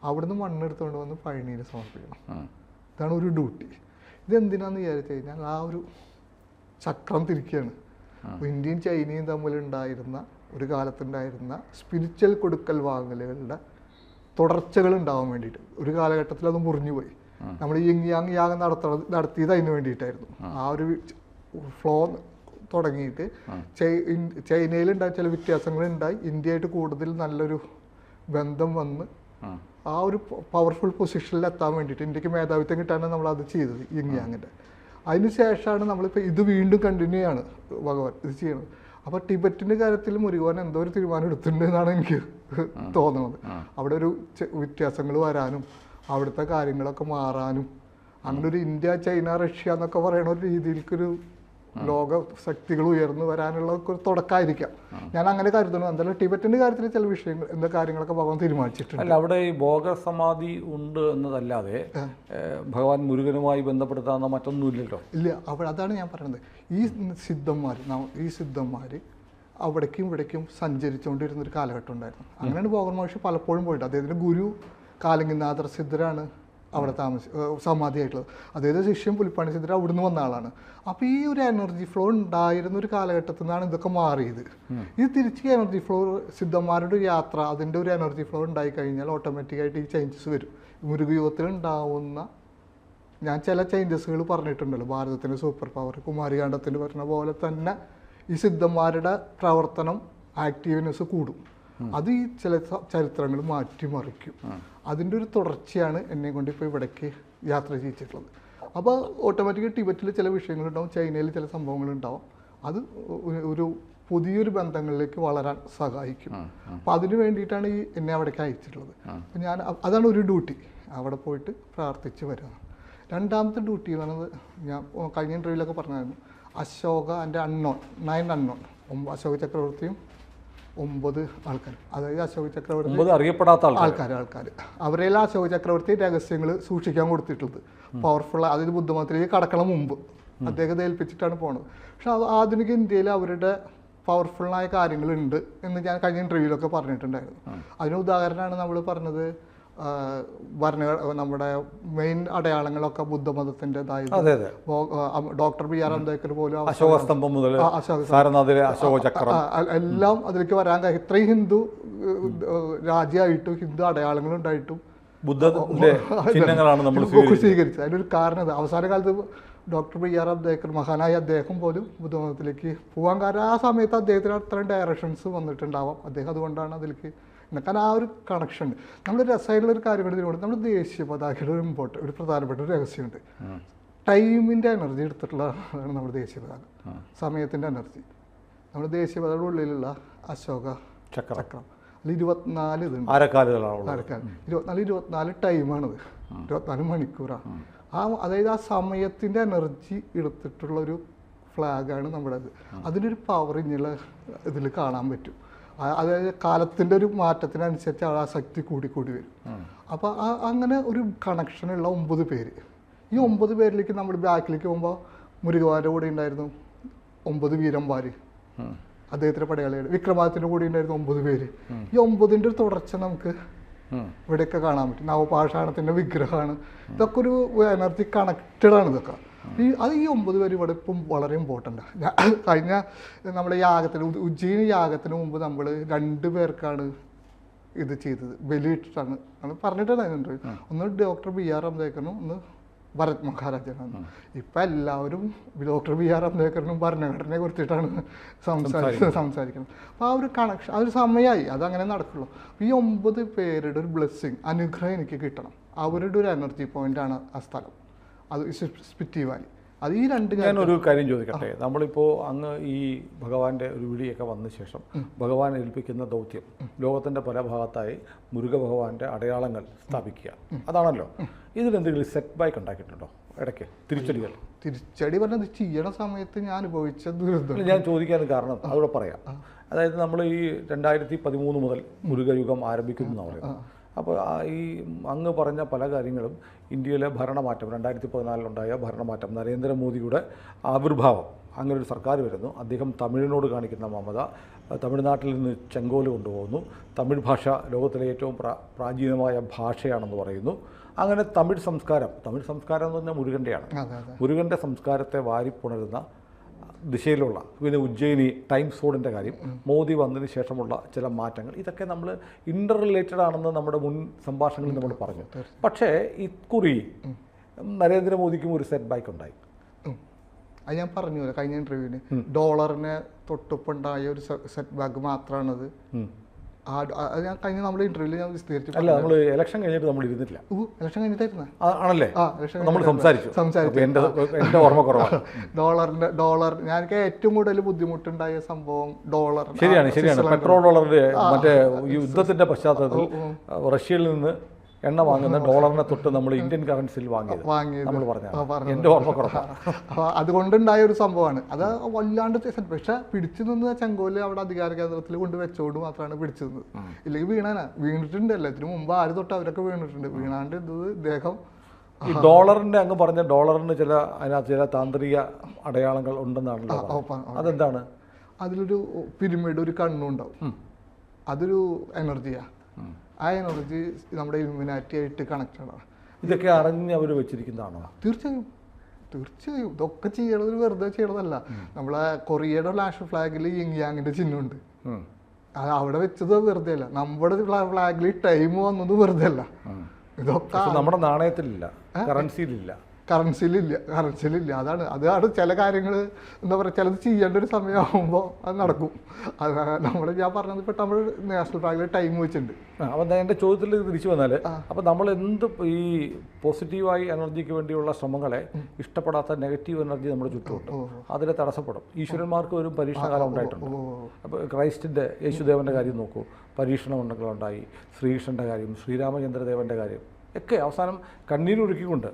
അവിടുന്ന് മണ്ണെടുത്തുകൊണ്ട് വന്ന് പഴനിയിൽ സമർപ്പിക്കണം. ഇതാണ് ഒരു ഡ്യൂട്ടി ഇതെന്തിനാന്ന് വിചാരിച്ചു കഴിഞ്ഞാൽ ആ ഒരു ചക്രം തിരിക്കുകയാണ് ഇന്ത്യയും ചൈനയും തമ്മിലുണ്ടായിരുന്ന ഒരു കാലത്തുണ്ടായിരുന്ന സ്പിരിച്വൽ കൊടുക്കൽ വാങ്ങലുകളുടെ തുടർച്ചകൾ ഉണ്ടാവാൻ വേണ്ടിയിട്ട്. ഒരു കാലഘട്ടത്തിൽ അത് മുറിഞ്ഞുപോയി നമ്മൾ യങ് യാങ് യാഗം നടത്തണത് നടത്തിയത് അതിന് വേണ്ടിയിട്ടായിരുന്നു. ആ. ഒരു ഫ്ലോ തുടങ്ങിയിട്ട് ചൈനയിലുണ്ടായ ചില വ്യത്യാസങ്ങൾ ഉണ്ടായി ഇന്ത്യയായിട്ട് കൂടുതൽ നല്ലൊരു ബന്ധം വന്ന് ആ ഒരു പവർഫുൾ പൊസിഷനിൽ എത്താൻ വേണ്ടിയിട്ട് ഇന്ത്യയ്ക്ക് മേധാവിത്വം കിട്ടാനാണ് നമ്മൾ അത് ചെയ്തത് ഇങ്ങനെ അതിനുശേഷമാണ് അതിന് ശേഷമാണ് നമ്മളിപ്പോൾ ഇത് വീണ്ടും കണ്ടിന്യൂ ആണ് ഭഗവാൻ ഇത് ചെയ്യണത്. അപ്പോൾ ടിബറ്റിന്റെ കാര്യത്തിൽ മുരുകൻ എന്തോ ഒരു തീരുമാനം എടുത്തിട്ടുണ്ട് എന്നാണ് എനിക്ക് തോന്നുന്നത് അവിടെ ഒരു വ്യത്യാസങ്ങൾ വരാനും അവിടുത്തെ കാര്യങ്ങളൊക്കെ മാറാനും അങ്ങനെ ഒരു ഇന്ത്യ ചൈന റഷ്യ എന്നൊക്കെ പറയുന്ന ഒരു രീതിയിലേക്കൊരു ലോക ശക്തികൾ ഉയർന്നു വരാനുള്ള ഒരു തുടക്കമായിരിക്കാം ഞാൻ അങ്ങനെ കരുതുന്നു. എന്തായാലും ടിബറ്റിന്റെ കാര്യത്തിൽ ചില വിഷയങ്ങൾ എന്താ കാര്യങ്ങളൊക്കെ ഭഗവാൻ തീരുമാനിച്ചിട്ടുണ്ട്. അല്ല അവിടെ ഈ ഭോഗ സമാധി ഉണ്ട് എന്നതല്ലാതെ ഭഗവാൻ മുരുകനുമായി ബന്ധപ്പെടുത്താവുന്ന മറ്റൊന്നുമില്ലല്ലോ. ഇല്ല അവിടെ അതാണ് ഞാൻ പറയുന്നത്. ഈ സിദ്ധന്മാർ ഈ സിദ്ധന്മാർ അവിടേക്കും ഇവിടേക്കും സഞ്ചരിച്ചുകൊണ്ടിരുന്ന ഒരു കാലഘട്ടം ഉണ്ടായിരുന്നു. അങ്ങനെയാണ് ഭോഗൻ മഹർഷി പലപ്പോഴും പോയിട്ട്. അദ്ദേഹത്തിന്റെ ഗുരു കാലങ്കിനാഥർ സിദ്ധരാണ്. അവിടെ താമസി സമാധിയായിട്ടുള്ളത്. അതായത് ശിഷ്യൻ പുലിപ്പാണി സിദ്ധർ അവിടുന്ന് വന്ന ആളാണ്. അപ്പോൾ ഈ ഒരു എനർജി ഫ്ലോ ഉണ്ടായിരുന്ന ഒരു കാലഘട്ടത്തിൽ നിന്നാണ് ഇതൊക്കെ മാറിയത്. ഇത് തിരിച്ച് എനർജി ഫ്ലോ സിദ്ധന്മാരുടെ ഒരു യാത്ര അതിന്റെ ഒരു എനർജി ഫ്ലോ ഉണ്ടായി കഴിഞ്ഞാൽ ഓട്ടോമാറ്റിക്കായിട്ട് ഈ ചേഞ്ചസ് വരും. മുരുകയുഗത്തിൽ ഉണ്ടാവുന്ന ഞാൻ ചില ചേഞ്ചസുകൾ പറഞ്ഞിട്ടുണ്ടല്ലോ. ഭാരതത്തിന്റെ സൂപ്പർ പവർ കുമാരികാണ്ഡത്തിന് പറഞ്ഞ പോലെ തന്നെ ഈ സിദ്ധന്മാരുടെ പ്രവർത്തനം ആക്റ്റീവ്നെസ് കൂടും. അത് ഈ ചില ചരിത്രങ്ങൾ മാറ്റിമറിക്കും. അതിന്റെ ഒരു തുടർച്ചയാണ് എന്നെ കൊണ്ട് ഇപ്പോൾ ഇവിടേക്ക് യാത്ര ചെയ്യിച്ചിട്ടുള്ളത്. അപ്പോൾ ഓട്ടോമാറ്റിക്കലി ടിബറ്റിൽ ചില വിഷയങ്ങളുണ്ടാവും ചൈനയിൽ ചില സംഭവങ്ങളുണ്ടാവും. അത് ഒരു- പുതിയൊരു ബന്ധങ്ങളിലേക്ക് വളരാൻ സഹായിക്കും. അപ്പോൾ അതിന് വേണ്ടിയിട്ടാണ് ഈ എന്നെ അവിടേക്ക് അയച്ചിട്ടുള്ളത്. അപ്പോൾ ഞാൻ അതാണ് ഒരു ഡ്യൂട്ടി. അവിടെ പോയിട്ട് പ്രാർത്ഥിച്ച് വരിക രണ്ടാമത്തെ ഡ്യൂട്ടി എന്ന് പറയുന്നത് ഞാൻ കഴിഞ്ഞ ഇന്റർവ്യൂവിലൊക്കെ പറഞ്ഞായിരുന്നു. അശോക എന്റെ അണ്ണോൺ നയൻ അണ്ണോൺ അശോക ചക്രവർത്തിയും ഒമ്പത് ആൾക്കാർ. അതായത് അശോക ചക്രവർത്തി അറിയപ്പെടാത്ത ആൾക്കാർ ആൾക്കാർ അവരെല്ലാം അശോക ചക്രവർത്തി രഹസ്യങ്ങൾ സൂക്ഷിക്കാൻ കൊടുത്തിട്ടുള്ളത്. പവർഫുൾ അതായത് ബുദ്ധമതത്തിലേക്ക് കടക്കണം മുമ്പ്. അദ്ദേഹത്തെ ഏൽപ്പിച്ചിട്ടാണ് പോണത്. പക്ഷെ അത് ആധുനിക ഇന്ത്യയിൽ അവരുടെ പവർഫുള്ളായ കാര്യങ്ങളുണ്ട് എന്ന് ഞാൻ കഴിഞ്ഞ ഇന്റർവ്യൂവിലൊക്കെ പറഞ്ഞിട്ടുണ്ടായിരുന്നു. അതിന് ഉദാഹരണമാണ് നമ്മൾ പറഞ്ഞത് ഭരണ നമ്മുടെ മെയിൻ അടയാളങ്ങളൊക്കെ ബുദ്ധമതത്തിന്റെതായത്. അതെ ഡോക്ടർ ബി ആർ അംബേദ്കർ പോലും അശോകസ്തംഭം അശോക സ്തംഭം മുതൽ അശോക ചക്രം എല്ലാം അതിലേക്ക് വരാൻ ഇത്രയും ഹിന്ദു രാജ്യമായിട്ടും ഹിന്ദു അടയാളങ്ങൾ ഉണ്ടായിട്ടും ബുദ്ധന്റെ ചിഹ്നങ്ങളാണ് നമ്മൾ സ്വീകരിച്ചത്. അതിനൊരു കാരണം അവസാന കാലത്ത് ഡോക്ടർ ബി ആർ അംബേദ്കർ മഹാനായ അദ്ദേഹം പോലും ബുദ്ധമതത്തിലേക്ക് പോകാൻ കാരണം ആ സമയത്ത് അദ്ദേഹത്തിന് അത്രയും ഡയറക്ഷൻസ് വന്നിട്ടുണ്ടാവാം. അദ്ദേഹം അതുകൊണ്ടാണ് അതിലേക്ക് കാരണം ആ ഒരു കണക്ഷൻ ഉണ്ട്. നമ്മൾ രസമായിട്ടുള്ള ഒരു കാര്യം എടുത്തിട്ട് നമ്മൾ ദേശീയ പതാകയുടെ ഒരു ഇമ്പോർട്ടന്റ് ഒരു പ്രധാനപ്പെട്ട ഒരു രഹസ്യമുണ്ട്. ടൈമിന്റെ എനർജി എടുത്തിട്ടുള്ളതാണ് നമ്മുടെ ദേശീയ പതാക. സമയത്തിന്റെ എനർജി നമ്മുടെ ദേശീയ പതാകയുടെ ഉള്ളിലുള്ള അശോക ചക്രം. അതിൽ ഇരുപത്തിനാല് ഇതുണ്ട്. ഇരുപത്തിനാല് ഇരുപത്തിനാല് ടൈമാണിത് ഇരുപത്തിനാല് മണിക്കൂറാണ്. ആ അതായത് ആ സമയത്തിന്റെ എനർജി എടുത്തിട്ടുള്ള ഒരു ഫ്ലാഗാണ് നമ്മുടേത്. അതിനൊരു പവർ ഇങ്ങനെയുള്ള ഇതിൽ കാണാൻ പറ്റും. അതായത് കാലത്തിന്റെ ഒരു മാറ്റത്തിനനുസരിച്ച് ആ ശക്തി കൂടി കൂടി വരും. അപ്പോൾ ആ അങ്ങനെ ഒരു കണക്ഷനുള്ള ഒമ്പത് പേര്. ഈ ഒമ്പത് പേരിലേക്ക് നമ്മൾ ബാക്കിലേക്ക് പോകുമ്പോൾ മുരുകവാന്റെ കൂടെ ഉണ്ടായിരുന്നു ഒമ്പത് വീരന്മാര്. അദ്ദേഹത്തിന്റെ അദ്ദേഹത്തിന്റെ പടയാളികൾ. വിക്രമാദിത്യന്റെ കൂടെ ഉണ്ടായിരുന്നു ഒമ്പത് പേര്. ഈ ഒമ്പതിന്റെ ഒരു തുടർച്ച നമുക്ക് ഇവിടെയൊക്കെ കാണാൻ പറ്റും. നവപാഷാണത്തിന്റെ വിഗ്രഹമാണ്. ഇതൊക്കെ ഒരു എനർജി കണക്റ്റഡ് ആണ് ഇതൊക്കെ. ഈ അത് ഈ ഒമ്പത് പേര് ഇവിടെ ഇപ്പം വളരെ ഇമ്പോർട്ടന്റ് ആണ് കഴിഞ്ഞ നമ്മുടെ യാഗത്തിന് ഉജ്ജയിനി യാഗത്തിന് മുമ്പ് നമ്മൾ രണ്ട് പേർക്കാണ് ഇത് ചെയ്തത്. ബലിയിട്ടിട്ടാണ് നമ്മൾ പറഞ്ഞിട്ടുണ്ടായിരുന്നു ഒന്ന് ഡോക്ടർ ബി ആർ അംബേദ്കറിനും ഒന്ന് ഭരത് മഹാരാജനാണ്. ഇപ്പം എല്ലാവരും ഡോക്ടർ ബി ആർ അംബേദ്കറിനും ഭരണഘടനയെ കുറിച്ചിട്ടാണ് സംസാരിക്കുന്നത് സംസാരിക്കുന്നത്. അപ്പോൾ ആ ഒരു കണക്ഷൻ ആ ഒരു സമയമായി അതങ്ങനെ നടക്കുള്ളൂ. ഈ ഒമ്പത് പേരുടെ ഒരു ബ്ലെസ്സിങ് അനുഗ്രഹം എനിക്ക് കിട്ടണം. അവരുടെ ഒരു എനർജി പോയിന്റാണ് ആ സ്ഥലം. അത് സ്പിറ്റ് വാലി അത് ഈ രണ്ട് ഞാൻ ഞാനൊരു കാര്യം ചോദിക്കട്ടെ? നമ്മളിപ്പോൾ അങ്ങ് ഈ ഭഗവാന്റെ ഒരു വിളിയൊക്കെ വന്ന ശേഷം ഭഗവാൻ ഏൽപ്പിക്കുന്ന ദൗത്യം ലോകത്തിന്റെ പല ഭാഗത്തായി മുരുക ഭഗവാന്റെ അടയാളങ്ങൾ സ്ഥാപിക്കുക. അതാണല്ലോ. ഇതിലെന്തെങ്കിലും സെറ്റ് ബാക്ക് ഉണ്ടാക്കിയിട്ടുണ്ടോ ഇടയ്ക്ക്? തിരിച്ചടികൾ? തിരിച്ചടി പറഞ്ഞത് ചെയ്യണ സമയത്ത് ഞാൻ അനുഭവിച്ച ദുരിതം. ഞാൻ ചോദിക്കാൻ കാരണം അതോടെ പറയാം. അതായത് നമ്മൾ ഈ രണ്ടായിരത്തി പതിമൂന്ന് മുതൽ മുരുകയുഗം ആരംഭിക്കുന്നു എന്നാണ് പറയുന്നത്. അപ്പോൾ ഈ അങ്ങ് പറഞ്ഞ പല കാര്യങ്ങളും ഇന്ത്യയിലെ ഭരണമാറ്റം രണ്ടായിരത്തി പതിനാലിലുണ്ടായ ഭരണമാറ്റം നരേന്ദ്രമോദിയുടെ ആവിർഭാവം അങ്ങനെ ഒരു സർക്കാർ വരുന്നു. അദ്ദേഹം തമിഴിനോട് കാണിക്കുന്ന മമത തമിഴ്നാട്ടിൽ നിന്ന് ചെങ്കോൽ കൊണ്ടുപോകുന്നു. തമിഴ് ഭാഷ ലോകത്തിലെ ഏറ്റവും പ്രാ പ്രാചീനമായ ഭാഷയാണെന്ന് പറയുന്നു. അങ്ങനെ തമിഴ് സംസ്കാരം തമിഴ് സംസ്കാരം എന്ന് പറഞ്ഞാൽ മുരുകന്റെയാണ്. മുരുകന്റെ സംസ്കാരത്തെ വാരിപ്പുണരുന്ന ദിശയിലുള്ള പിന്നെ ഉജ്ജയിനി ടൈം സോണിന്റെ കാര്യം മോദി വന്നതിന് ശേഷമുള്ള ചില മാറ്റങ്ങൾ ഇതൊക്കെ നമ്മൾ ഇന്റർ റിലേറ്റഡ് ആണെന്ന് നമ്മുടെ മുൻ സംഭാഷണങ്ങളിൽ നമ്മൾ പറഞ്ഞു. പക്ഷേ ഇക്കുറി നരേന്ദ്രമോദിക്കും ഒരു സെറ്റ് ബാക്ക് ഉണ്ടായി. അത് ഞാൻ പറഞ്ഞു കഴിഞ്ഞ ഇന്റർവ്യൂവിന് ഡോളറിന് തൊട്ടുപ്പുണ്ടായ ഒരു സെറ്റ് ബാക്ക് മാത്രമാണത് അത് ഞാൻ കഴിഞ്ഞ നമ്മുടെ ഇന്റർവ്യൂവിൽ ഞാൻ വിസ്തരിച്ചു അല്ല നമ്മൾ ഇലക്ഷൻ കഴിഞ്ഞിട്ട് നമ്മൾ ഇരുന്നിട്ടില്ല. ഇലക്ഷൻ കഴിഞ്ഞിട്ടായിരുന്നു? ആ- ആണല്ലേ? ആ ഇലക്ഷൻ നമ്മൾ സംസാരിച്ചു. സംസാരിച്ചു. അപ്പോൾ എന്റെ എന്റെ ഓർമ്മ കുറവാണ്. [laughs] ഡോളറിന്റെ ഡോളർ ഞാൻ ഏറ്റവും കൂടുതൽ ബുദ്ധിമുട്ടുണ്ടായ സംഭവം ഡോളർ. ശരിയാണ് ശരിയാണ്. പെട്രോൾ ഡോളറിന്റെ മറ്റേ യുദ്ധത്തിന്റെ പശ്ചാത്തലത്തിൽ റഷ്യയിൽ നിന്ന് എണ്ണ വാങ്ങുന്ന ഡോളറിനെ തൊട്ട് നമ്മൾ ഇന്ത്യൻ കറൻസിയിൽ വാങ്ങിയത്. നമ്മൾ പറഞ്ഞു എന്റെ ഓർമ്മ കുറവാണ് അപ്പൊ അതുകൊണ്ടുണ്ടായ ഒരു സംഭവമാണ്. അത് വല്ലാണ്ട് പക്ഷെ പിടിച്ചു നിന്ന് ചെങ്കോൽ അവിടെ അധികാര കേന്ദ്രത്തിൽ കൊണ്ട് വെച്ചോണ്ട് മാത്രമാണ് പിടിച്ചു നിന്നത്. ഇല്ലെങ്കിൽ വീണാനാ. വീണിട്ടുണ്ട് എല്ലാത്തിനും മുമ്പ് ആര് തൊട്ട് അവരൊക്കെ വീണിട്ടുണ്ട്. വീണാണ്ട് ഇത് ദേഹം ഈ ഡോളറിന്റെ അങ്ങ് പറഞ്ഞ ഡോളറിന് ചില അതിനകത്ത് ചില താന്ത്രിക അടയാളങ്ങൾ ഉണ്ടെന്നാണ് അതെന്താണ്? അതിലൊരു പിരമിഡ് ഒരു കണ്ണുണ്ടാവും. അതൊരു എനർജിയാ. ആ എനർജി നമ്മുടെ ഇലുമിനാറ്റി ആയിട്ട് കണക്റ്റഡ് ആണ്. ഇതൊക്കെ അറിഞ്ഞ് അവർ വെച്ചിരിക്കുന്നതാണോ? തീർച്ചയായും. തീർച്ചയായും. ഇതൊക്കെ ചെയ്യണത് വെറുതെ ചെയ്യണതല്ല. നമ്മളെ കൊറിയയുടെ നാഷണൽ ഫ്ലാഗിൽ യങ് യാങ്ങിന്റെ ചിഹ്നമുണ്ട്. അത് അവിടെ വെച്ചത് വെറുതെ അല്ല. നമ്മുടെ ഫ്ലാഗിൽ ടൈം വന്നത് വെറുതെ അല്ല. ഇതൊക്കെ നമ്മുടെ നാണയത്തിലില്ല. കറൻസിയിലില്ല കറൻസിയിലില്ല കറൻസിയിലില്ല അതാണ് അതാണ് ചില കാര്യങ്ങൾ എന്താ പറയുക ചിലത് ചെയ്യേണ്ട ഒരു സമയമാകുമ്പോൾ അത് നടക്കും. അത് നമ്മൾ ഞാൻ പറഞ്ഞത് ഇപ്പം നമ്മൾ നാഷണൽ ബാങ്കിൽ ടൈം വെച്ചിട്ടുണ്ട്. അപ്പം ഞാൻ എന്റെ ചോദ്യത്തിൽ തിരിച്ചു വന്നാൽ അപ്പം നമ്മൾ എന്ത് ഈ പോസിറ്റീവായി എനർജിക്ക് വേണ്ടിയുള്ള ശ്രമങ്ങളെ ഇഷ്ടപ്പെടാത്ത നെഗറ്റീവ് എനർജി നമ്മുടെ ചുറ്റുമുണ്ട്. അതിനെ തടസ്സപ്പെടും. ഈശ്വരന്മാർക്ക് ഒരു പരീക്ഷണകാലം ഉണ്ടായിട്ടുണ്ട്. അപ്പോൾ ക്രൈസ്റ്റിന്റെ യേശുദേവന്റെ കാര്യം നോക്കൂ. പരീക്ഷണമുണ്ടെങ്കിലുണ്ടായി ശ്രീകൃഷ്ണന്റെ കാര്യം ശ്രീരാമചന്ദ്രദേവന്റെ കാര്യം ഒക്കെ അവസാനം കണ്ണീരൊഴുക്കിക്കൊണ്ട്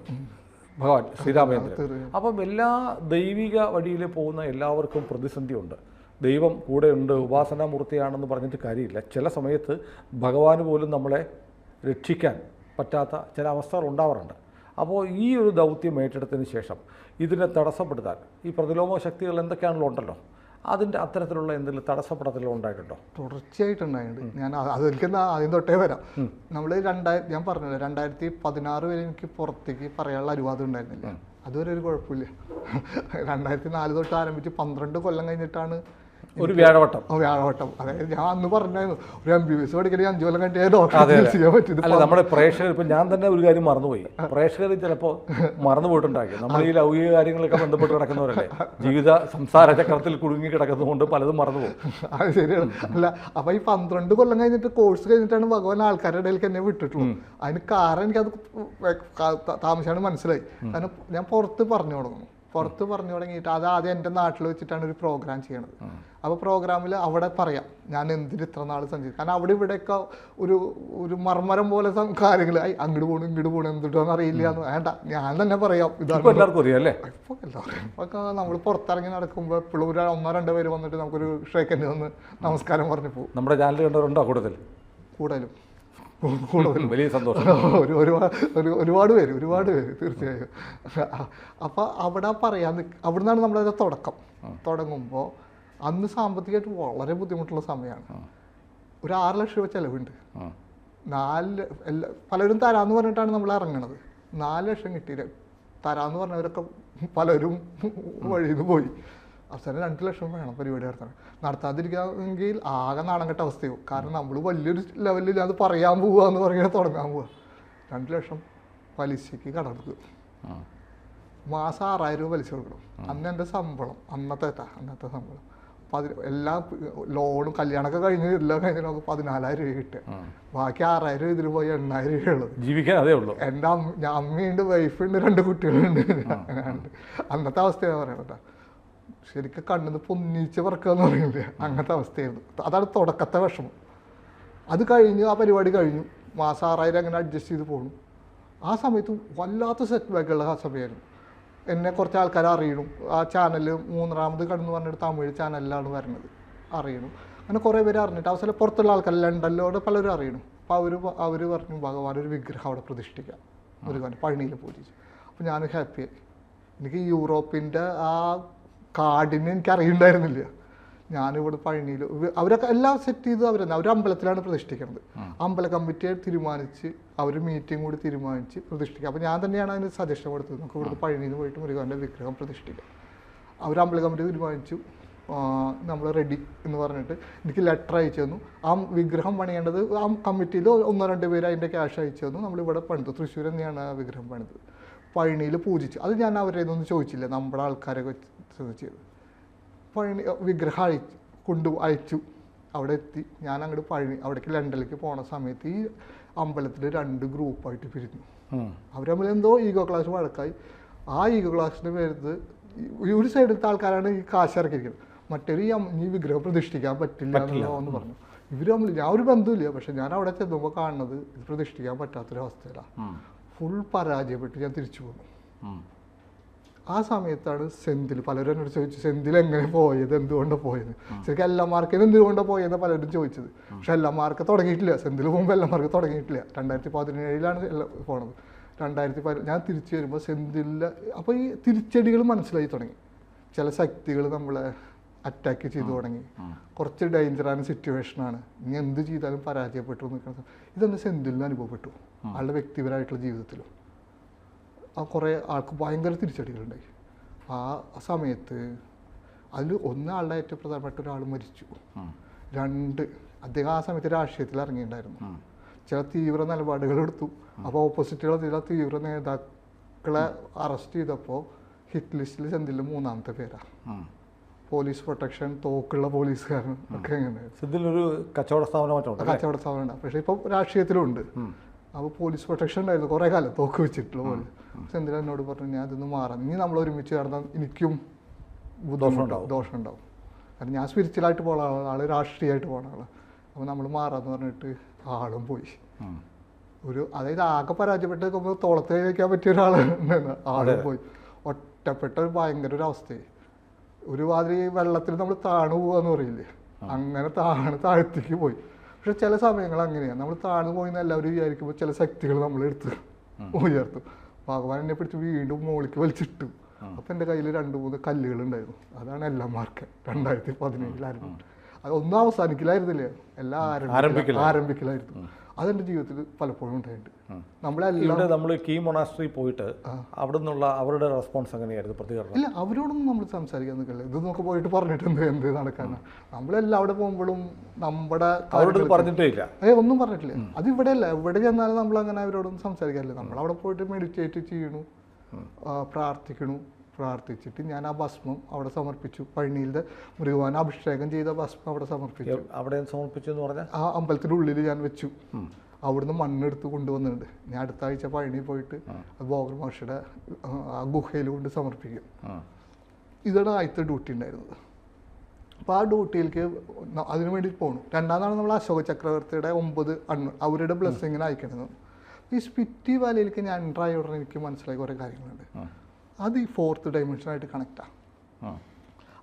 ഭഗവാൻ ശ്രീരാമേന്ദ്രൻ അപ്പം എല്ലാ ദൈവിക വഴിയിൽ പോകുന്ന എല്ലാവർക്കും പ്രതിസന്ധിയുണ്ട്. ദൈവം കൂടെയുണ്ട് ഉപാസനാമൂർത്തിയാണെന്ന് പറഞ്ഞിട്ട് കാര്യമില്ല. ചില സമയത്ത് ഭഗവാൻ പോലും നമ്മളെ രക്ഷിക്കാൻ പറ്റാത്ത ചില അവസ്ഥകൾ ഉണ്ടാവാറുണ്ട്. അപ്പോൾ ഈ ഒരു ദൗത്യം ഏറ്റെടുത്തതിന് ശേഷം ഇതിനെ തടസ്സപ്പെടുത്താൻ ഈ പ്രതിലോമ ശക്തികൾ എന്തൊക്കെയാണല്ലോ ഉണ്ടല്ലോ. അതിന്റെ അത്തരത്തിലുള്ള എന്തെങ്കിലും തടസ്സപ്പെടത്തിലോ ഉണ്ടായിട്ടുണ്ടോ? തുടർച്ചയായിട്ടുണ്ടായിട്ടുണ്ട്. ഞാൻ അത് അതെനിക്ക് ആദ്യം തൊട്ടേ വരാം. നമ്മൾ രണ്ടായിരത്തി ഞാൻ പറഞ്ഞല്ലോ രണ്ടായിരത്തി പതിനാറ് വരെ എനിക്ക് പുറത്തേക്ക് പറയാനുള്ള അനുവാദം ഉണ്ടായിരുന്നില്ല. അതുവരെ ഒരു കുഴപ്പമില്ല. രണ്ടായിരത്തി നാല് തൊട്ട് ആരംഭിച്ച് പന്ത്രണ്ട് കൊല്ലം കഴിഞ്ഞിട്ടാണ് ഒരു വ്യാഴവട്ടം. വ്യാഴവട്ടം. അതായത് ഞാൻ അന്ന് പറഞ്ഞായിരുന്നു ഒരു എം ബി ബി എസ് പഠിക്കണേ അഞ്ചു കൊല്ലം കണ്ടിട്ട് ഡോക്ടർ ചെയ്യാൻ അല്ല നമ്മുടെ പ്രേക്ഷകർ ഇപ്പം ഞാൻ തന്നെ ഒരു കാര്യം മറന്നുപോയി. പ്രേക്ഷകർ ചിലപ്പോൾ മറന്നു പോയിട്ടുണ്ടായിരിക്കും നമ്മൾ ഈ ലൗകിക കാര്യങ്ങളൊക്കെ ബന്ധപ്പെട്ട് കിടക്കുന്നവരല്ലേ? ജീവിത സംസാര ചക്രത്തിൽ കുടുങ്ങി കിടക്കുന്നതുകൊണ്ട് പലതും മറന്നുപോകും അത് ശരിയാണ്. അല്ല അപ്പൊ ഈ പന്ത്രണ്ട് കൊല്ലം കഴിഞ്ഞിട്ട് കോഴ്സ് കഴിഞ്ഞിട്ടാണ് ഭഗവാൻ ആൾക്കാരുടെ ഇടയിലേക്ക് എന്നെ വിട്ടിട്ടുള്ളൂ അതിന് കാരണം എനിക്കത് താമസിച്ചാണ് മനസ്സിലായി. കാരണം ഞാൻ പുറത്ത് പറഞ്ഞു തുടങ്ങും. പുറത്ത് പറഞ്ഞു തുടങ്ങിയിട്ട് അത് ആദ്യം എന്റെ നാട്ടിൽ വെച്ചിട്ടാണ് ഒരു പ്രോഗ്രാം ചെയ്യണത്. അപ്പോൾ പ്രോഗ്രാമിൽ അവിടെ പറയാം ഞാൻ എന്തിന് ഇത്ര നാൾ സഞ്ചരിച്ചു കാരണം അവിടെ ഇവിടെയൊക്കെ ഒരു ഒരു മർമ്മരം പോലെ കാര്യങ്ങൾ അങ്ങോട്ട് പോകണം ഇങ്ങോട്ട് പോകണം എന്തിട്ടാന്ന് അറിയില്ല എന്ന് വേണ്ട ഞാൻ തന്നെ പറയാം. ഇതാണ് എല്ലാവർക്കും അറിയാം അല്ലേ? ഇപ്പൊ എല്ലാവരും ഒക്കെ നമ്മൾ പുറത്തിറങ്ങി നടക്കുമ്പോൾ എപ്പോഴും ഒരു ഒന്നോ രണ്ടോ പേര് വന്നിട്ട് നമുക്കൊരു ഷേക്കന്റെ വന്ന് നമസ്കാരം പറഞ്ഞു പോകും നമ്മുടെ ചാനൽ കണ്ടവരുണ്ടോ കൂടുതൽ? കൂടുതലും. വലിയ സന്തോഷം. [laughs] ഒരു ഒരുപാട് ഒരു ഒരുപാട് പേര് ഒരുപാട് പേര് തീർച്ചയായും. അപ്പോൾ അവിടെ പറയാൻ അവിടുന്നാണ് നമ്മളതിന്റെ തുടക്കം. തുടങ്ങുമ്പോൾ അന്ന് സാമ്പത്തികമായിട്ട് വളരെ ബുദ്ധിമുട്ടുള്ള സമയമാണ്. ഒരു ആറ് ലക്ഷം രൂപ ചെലവുണ്ട്. നാല് എല്ലാ പലരും തരാന്ന് പറഞ്ഞിട്ടാണ് നമ്മൾ ഇറങ്ങണത്. നാല് ലക്ഷം കിട്ടിയില്ല. തരാന്ന് പറഞ്ഞവരൊക്കെ പലരും വഴിയിൽ നിന്ന് പോയി. അവസാനം രണ്ട് ലക്ഷം വേണം പരിപാടി നടത്താൻ. നടത്താതിരിക്കാമെങ്കിൽ ആകെ നാണം കെട്ട അവസ്ഥയാവും. കാരണം നമ്മൾ വലിയൊരു ലെവലിൽ അത് പറയാൻ പോവുക എന്ന് പറഞ്ഞാൽ തുടങ്ങാൻ പോവുക രണ്ട് ലക്ഷം പലിശയ്ക്ക് കടമെടുക്കും. മാസം ആറായിരം രൂപ പലിശ കൊടുക്കണം. അന്ന് എന്റെ ശമ്പളം അന്നത്തെ അന്നത്തെ ശമ്പളം. പതി എല്ലാ ലോണും കല്യാണമൊക്കെ കഴിഞ്ഞ് എല്ലാം കഴിഞ്ഞ നമുക്ക് പതിനാലായിരം രൂപ കിട്ടുക ബാക്കി ആറായിരം ഇതിൽ പോയി എണ്ണായിരം രൂപ ഉള്ളത് ജീവിക്കാൻ അതേ ഉള്ളൂ. എന്റെ അമ്മ ഞാൻ അമ്മയുണ്ട് വൈഫുണ്ട് രണ്ട് കുട്ടികളുണ്ട്. അങ്ങനെയുണ്ട്. അന്നത്തെ അവസ്ഥയാണ് പറയണത് ശരിക്കും കണ്ണിന്ന് പൊന്നിച്ച് പറക്കുക എന്ന് പറയുന്നത് അങ്ങനത്തെ അവസ്ഥയായിരുന്നു. അതാണ് തുടക്കത്തെ വിഷമം. അത് കഴിഞ്ഞു ആ പരിപാടി കഴിഞ്ഞു. മാസം ആറായിരം അങ്ങനെ അഡ്ജസ്റ്റ് ചെയ്ത് പോകണം ആ സമയത്ത് വല്ലാത്ത സെറ്റ് ബാക്കുള്ള ആ സമയമായിരുന്നു. എന്നെ കുറച്ച് ആൾക്കാർ അറിയണം. ആ ചാനൽ മൂന്നാമത് കടന്നു പറഞ്ഞിട്ട് തമിഴ് ചാനലിലാണ് വരുന്നത്. അറിയണം. അങ്ങനെ കുറേ പേര് അറിഞ്ഞിട്ട് അവസരം പുറത്തുള്ള ആൾക്കാർ ലണ്ടനിലൂടെ പലരും അറിയണം. അപ്പോൾ അവർ അവർ പറഞ്ഞു ഭഗവാൻ ഒരു വിഗ്രഹം അവിടെ പ്രതിഷ്ഠിക്കാം. മുരുകൻ പഴനിയിൽ പൂജിച്ചു. അപ്പോൾ ഞാൻ ഹാപ്പിയായി എനിക്ക് യൂറോപ്പിന്റെ ആ കാടിനെ എനിക്ക് അറിയണ്ടായിരുന്നില്ല ഞാനിവിടെ പഴനിയിൽ അവരൊക്കെ എല്ലാം സെറ്റ് ചെയ്ത് അവർ അവർ അമ്പലത്തിലാണ് പ്രതിഷ്ഠിക്കുന്നത്. അമ്പല കമ്മിറ്റി തീരുമാനിച്ച് അവർ മീറ്റിംഗ് കൂടി തീരുമാനിച്ച് പ്രതിഷ്ഠിക്കുക അപ്പോൾ ഞാൻ തന്നെയാണ് അതിന് സജഷൻ കൊടുത്തത്. നമുക്ക് ഇവിടുത്തെ പഴനിയിൽ നിന്ന് പോയിട്ട് മുരുകാന്റെ വിഗ്രഹം പ്രതിഷ്ഠിക്കാം. അവർ അമ്പല കമ്മിറ്റി തീരുമാനിച്ചു. നമ്മൾ റെഡി എന്ന് പറഞ്ഞിട്ട് എനിക്ക് ലെറ്റർ അയച്ചു തന്നു. ആ വിഗ്രഹം പണിയേണ്ടത് ആ കമ്മിറ്റിയിൽ ഒന്നോ രണ്ടോ പേര് അതിന്റെ ക്യാഷ് അയച്ചു തന്നു. നമ്മളിവിടെ പണിത്. തൃശ്ശൂർ തന്നെയാണ് ആ വിഗ്രഹം പണിത് പഴനിയിൽ പൂജിച്ചു. അത് ഞാൻ അവരെ ഒന്നും ചോദിച്ചില്ല. നമ്മുടെ ആൾക്കാരെ വെച്ച് ചോദിച്ചത് പഴനി വിഗ്രഹം കൊണ്ടു അയച്ചു. അവിടെ എത്തി. ഞാൻ അങ്ങോട്ട് പഴനി അവിടേക്ക് ലണ്ടനിലേക്ക് പോണ സമയത്ത് ഈ അമ്പലത്തിൽ രണ്ട് ഗ്രൂപ്പായിട്ട് പിരിഞ്ഞു. അവർ തമ്മിൽ എന്തോ ഈഗോ ക്ലാസ് വഴക്കായി. ആ ഈഗോ ക്ലാസ്സിന് പേരുന്നത് ഈ ഒരു സൈഡിലത്തെ ആൾക്കാരാണ് ഈ കാശ് ഇറക്കിയിരിക്കുന്നത്. മറ്റൊരു ഈ വിഗ്രഹം പ്രതിഷ്ഠിക്കാൻ പറ്റില്ല എന്ന് പറഞ്ഞു. ഇവർ തമ്മിൽ ഞാൻ ഒരു ബന്ധമില്ല പക്ഷെ ഞാൻ അവിടെ ചെന്നുമ്പോൾ കാണുന്നത് ഇത് പ്രതിഷ്ഠിക്കാൻ പറ്റാത്തൊരവസ്ഥയിലാണ് ഫുൾ പരാജയപ്പെട്ട്. ഞാൻ തിരിച്ചു പോന്നു. ആ സമയത്താണ് സെന്തിൽ പലരും എന്നോട് ചോദിച്ചു സെന്തിൽ എങ്ങനെ പോയത്? എന്തുകൊണ്ടാണ് പോയത്? ശരിക്കും എല്ലാ മാർക്കിന് എന്തുകൊണ്ടാണ് പോയെന്ന് പലരും ചോദിച്ചത്. പക്ഷെ എല്ലാ മാർക്ക് തുടങ്ങിയിട്ടില്ല. സെന്തിൽ പോകുമ്പോൾ എല്ലാം മാർക്ക് തുടങ്ങിയിട്ടില്ല. രണ്ടായിരത്തി പതിനേഴിലാണ് എല്ലാം പോണത്. രണ്ടായിരത്തി പതി ഞാൻ തിരിച്ചു വരുമ്പോൾ സെന്തിലെ അപ്പോൾ ഈ തിരിച്ചടികൾ മനസ്സിലായി തുടങ്ങി. ചില ശക്തികൾ നമ്മളെ അറ്റാക്ക് ചെയ്തു തുടങ്ങി. കുറച്ച് ഡേഞ്ചറാன സിറ്റുവേഷനാണ് ഇനി എന്ത് ചെയ്താലും പരാജയപ്പെട്ടു നിൽക്കുന്ന ഇതൊന്ന് സെന്തിലിന് അനുഭവപ്പെട്ടു. ആളുടെ വ്യക്തിപരമായിട്ടുള്ള ജീവിതത്തിലും. ആ കുറേ ആൾക്ക് ഭയങ്കര തിരിച്ചടികളുണ്ടായി. ആ സമയത്ത് അതിൽ ഒന്നാളുടെ ഏറ്റവും പ്രധാനപ്പെട്ട ഒരാൾ മരിച്ചു. രണ്ട് അദ്ദേഹം ആ സമയത്ത് രാഷ്ട്രീയത്തിൽ ഇറങ്ങിയിട്ടുണ്ടായിരുന്നു. ചില തീവ്ര നിലപാടുകൾ എടുത്തു. അപ്പോൾ ഓപ്പോസിറ്റുള്ള ചില തീവ്ര നേതാക്കളെ അറസ്റ്റ് ചെയ്തപ്പോൾ ഹിറ്റ് ലിസ്റ്റിൽ ചെന്തില്ല മൂന്നാമത്തെ പേരാണ് പോലീസ് പ്രൊട്ടക്ഷൻ തോക്കുള്ള പോലീസുകാരൻ ഒക്കെ സിദ്ധിലൊരു കച്ചവട സ്ഥാപനം? കച്ചവട സ്ഥാപനം പക്ഷേ ഇപ്പോൾ രാഷ്ട്രീയത്തിലുണ്ട് അപ്പോൾ പോലീസ് പ്രൊട്ടക്ഷൻ ഉണ്ടായിരുന്നു. കുറേ കാലം തോക്ക് വെച്ചിട്ടുള്ള പക്ഷെ എന്തിനാ എന്നോട് പറഞ്ഞു ഞാൻ അതൊന്നും മാറാം. ഇനി നമ്മൾ ഒരുമിച്ച് നടന്നാൽ എനിക്കും ബുദ്ധിമുട്ടുണ്ടാവും ദോഷം ഉണ്ടാവും. കാരണം ഞാൻ സ്പിരിച്വലായിട്ട് പോണ ആളാണ് ആൾ രാഷ്ട്രീയമായിട്ട് പോണ ആളാണ്. അപ്പോൾ നമ്മൾ മാറാന്ന് പറഞ്ഞിട്ട് ആളും പോയി. ഒരു അതായത് ആകെ പരാജയപ്പെട്ട് നോക്കുമ്പോൾ തോളത്ത് വയ്ക്കാൻ പറ്റിയ ഒരാളാണ് ആളും പോയി. ഒറ്റപ്പെട്ട ഒരു ഭയങ്കര ഒരു അവസ്ഥയായി. ഒരുമാതിരി വെള്ളത്തിൽ നമ്മൾ താണു പോവാന്ന് പറയില്ലേ? അങ്ങനെ താണ് താഴത്തേക്ക് പോയി. പക്ഷെ ചില സമയങ്ങൾ അങ്ങനെയാണ് നമ്മൾ താണു പോയിന്ന് എല്ലാവരും വിചാരിക്കുമ്പോൾ ചില ശക്തികൾ നമ്മൾ എടുത്ത് ഉയർത്തും. ഭഗവാൻ എന്നെ പിടിച്ച് വീണ്ടും മോളിക്ക് വലിച്ചിട്ടു. അപ്പൊ എന്റെ കയ്യിൽ രണ്ട് മൂന്ന് കല്ലുകൾ ഉണ്ടായിരുന്നു. അതാണ് എല്ലാം മാർക്ക് രണ്ടായിരത്തി പതിനേഴിലായിരുന്നു അത് ഒന്നും അവസാനിക്കലായിരുന്നില്ല എല്ലാം ആരംഭിക്കലായിരുന്നു. ആരംഭിക്കലാ. അതെന്റെ ജീവിതത്തിൽ പലപ്പോഴും ഉണ്ടായിട്ടുണ്ട്. നമ്മളെല്ലാം നമ്മൾ കീ മൊണാസ്ട്രി പോയിട്ട് അവിടെ നിന്നുള്ള അവരുടെ റെസ്പോൺസ് എങ്ങനെയായിരുന്നു പ്രതികരണം? ഇല്ല അവരോടൊന്നും നമ്മൾ സംസാരിക്കാൻ നിൽക്കില്ല. ഇത് നമുക്ക് പോയിട്ട് പറഞ്ഞിട്ട് എന്ത് എന്ത് നടക്കാനാ? നമ്മളെല്ലാം അവിടെ പോകുമ്പോഴും നമ്മുടെ അവരോട് പറഞ്ഞിട്ടേ ഇല്ല. ഏ ഒന്നും പറഞ്ഞിട്ടില്ല. അത് ഇവിടെ അല്ല. ഇവിടെ ചെന്നാലും നമ്മൾ അങ്ങനെ അവരോടൊന്നും സംസാരിക്കാറില്ല. നമ്മൾ അവിടെ പോയിട്ട് മെഡിറ്റേറ്റ് ചെയ്യണു പ്രാർത്ഥിക്കണു. പ്രാർത്ഥിച്ചിട്ട് ഞാൻ ആ ഭസ്മം അവിടെ സമർപ്പിച്ചു. പഴനിയിലെ മുരുകുവാൻ അഭിഷേകം ചെയ്ത ഭസ്മം അവിടെ സമർപ്പിച്ചു. അവിടെ സമർപ്പിച്ചു എന്ന് പറഞ്ഞാൽ ആ അമ്പലത്തിന്റെ ഉള്ളിൽ ഞാൻ വെച്ചു. അവിടുന്ന് മണ്ണെടുത്ത് കൊണ്ടുവന്നിട്ടുണ്ട്. ഞാൻ അടുത്ത ആഴ്ച പഴനി പോയിട്ട് ബോഗർ മഹർഷിയുടെ ആ, ഗുഹയിൽ കൊണ്ട് സമർപ്പിക്കും. ഇതാണ് ആദ്യത്തെ ഡ്യൂട്ടി ഉണ്ടായിരുന്നത്. അപ്പോൾ ആ ഡ്യൂട്ടിയിലേക്ക് അതിനു വേണ്ടി പോകണം രണ്ടാമതാണ് നമ്മൾ അശോക ചക്രവർത്തിയുടെ ഒമ്പത് അണ്ണ അവരുടെ ബ്ലെസ്സിങ്ങിന് അയക്കണമെന്ന് ഈ സ്പിറ്റി വാലിയിലേക്ക് ഞാൻ എന്റർ ആയ ഉടനെ എനിക്ക് മനസ്സിലായി കുറേ കാര്യങ്ങളുണ്ട്. അത് ഈ ഫോർത്ത് ഡയമെൻഷനായിട്ട് കണക്റ്റാണ്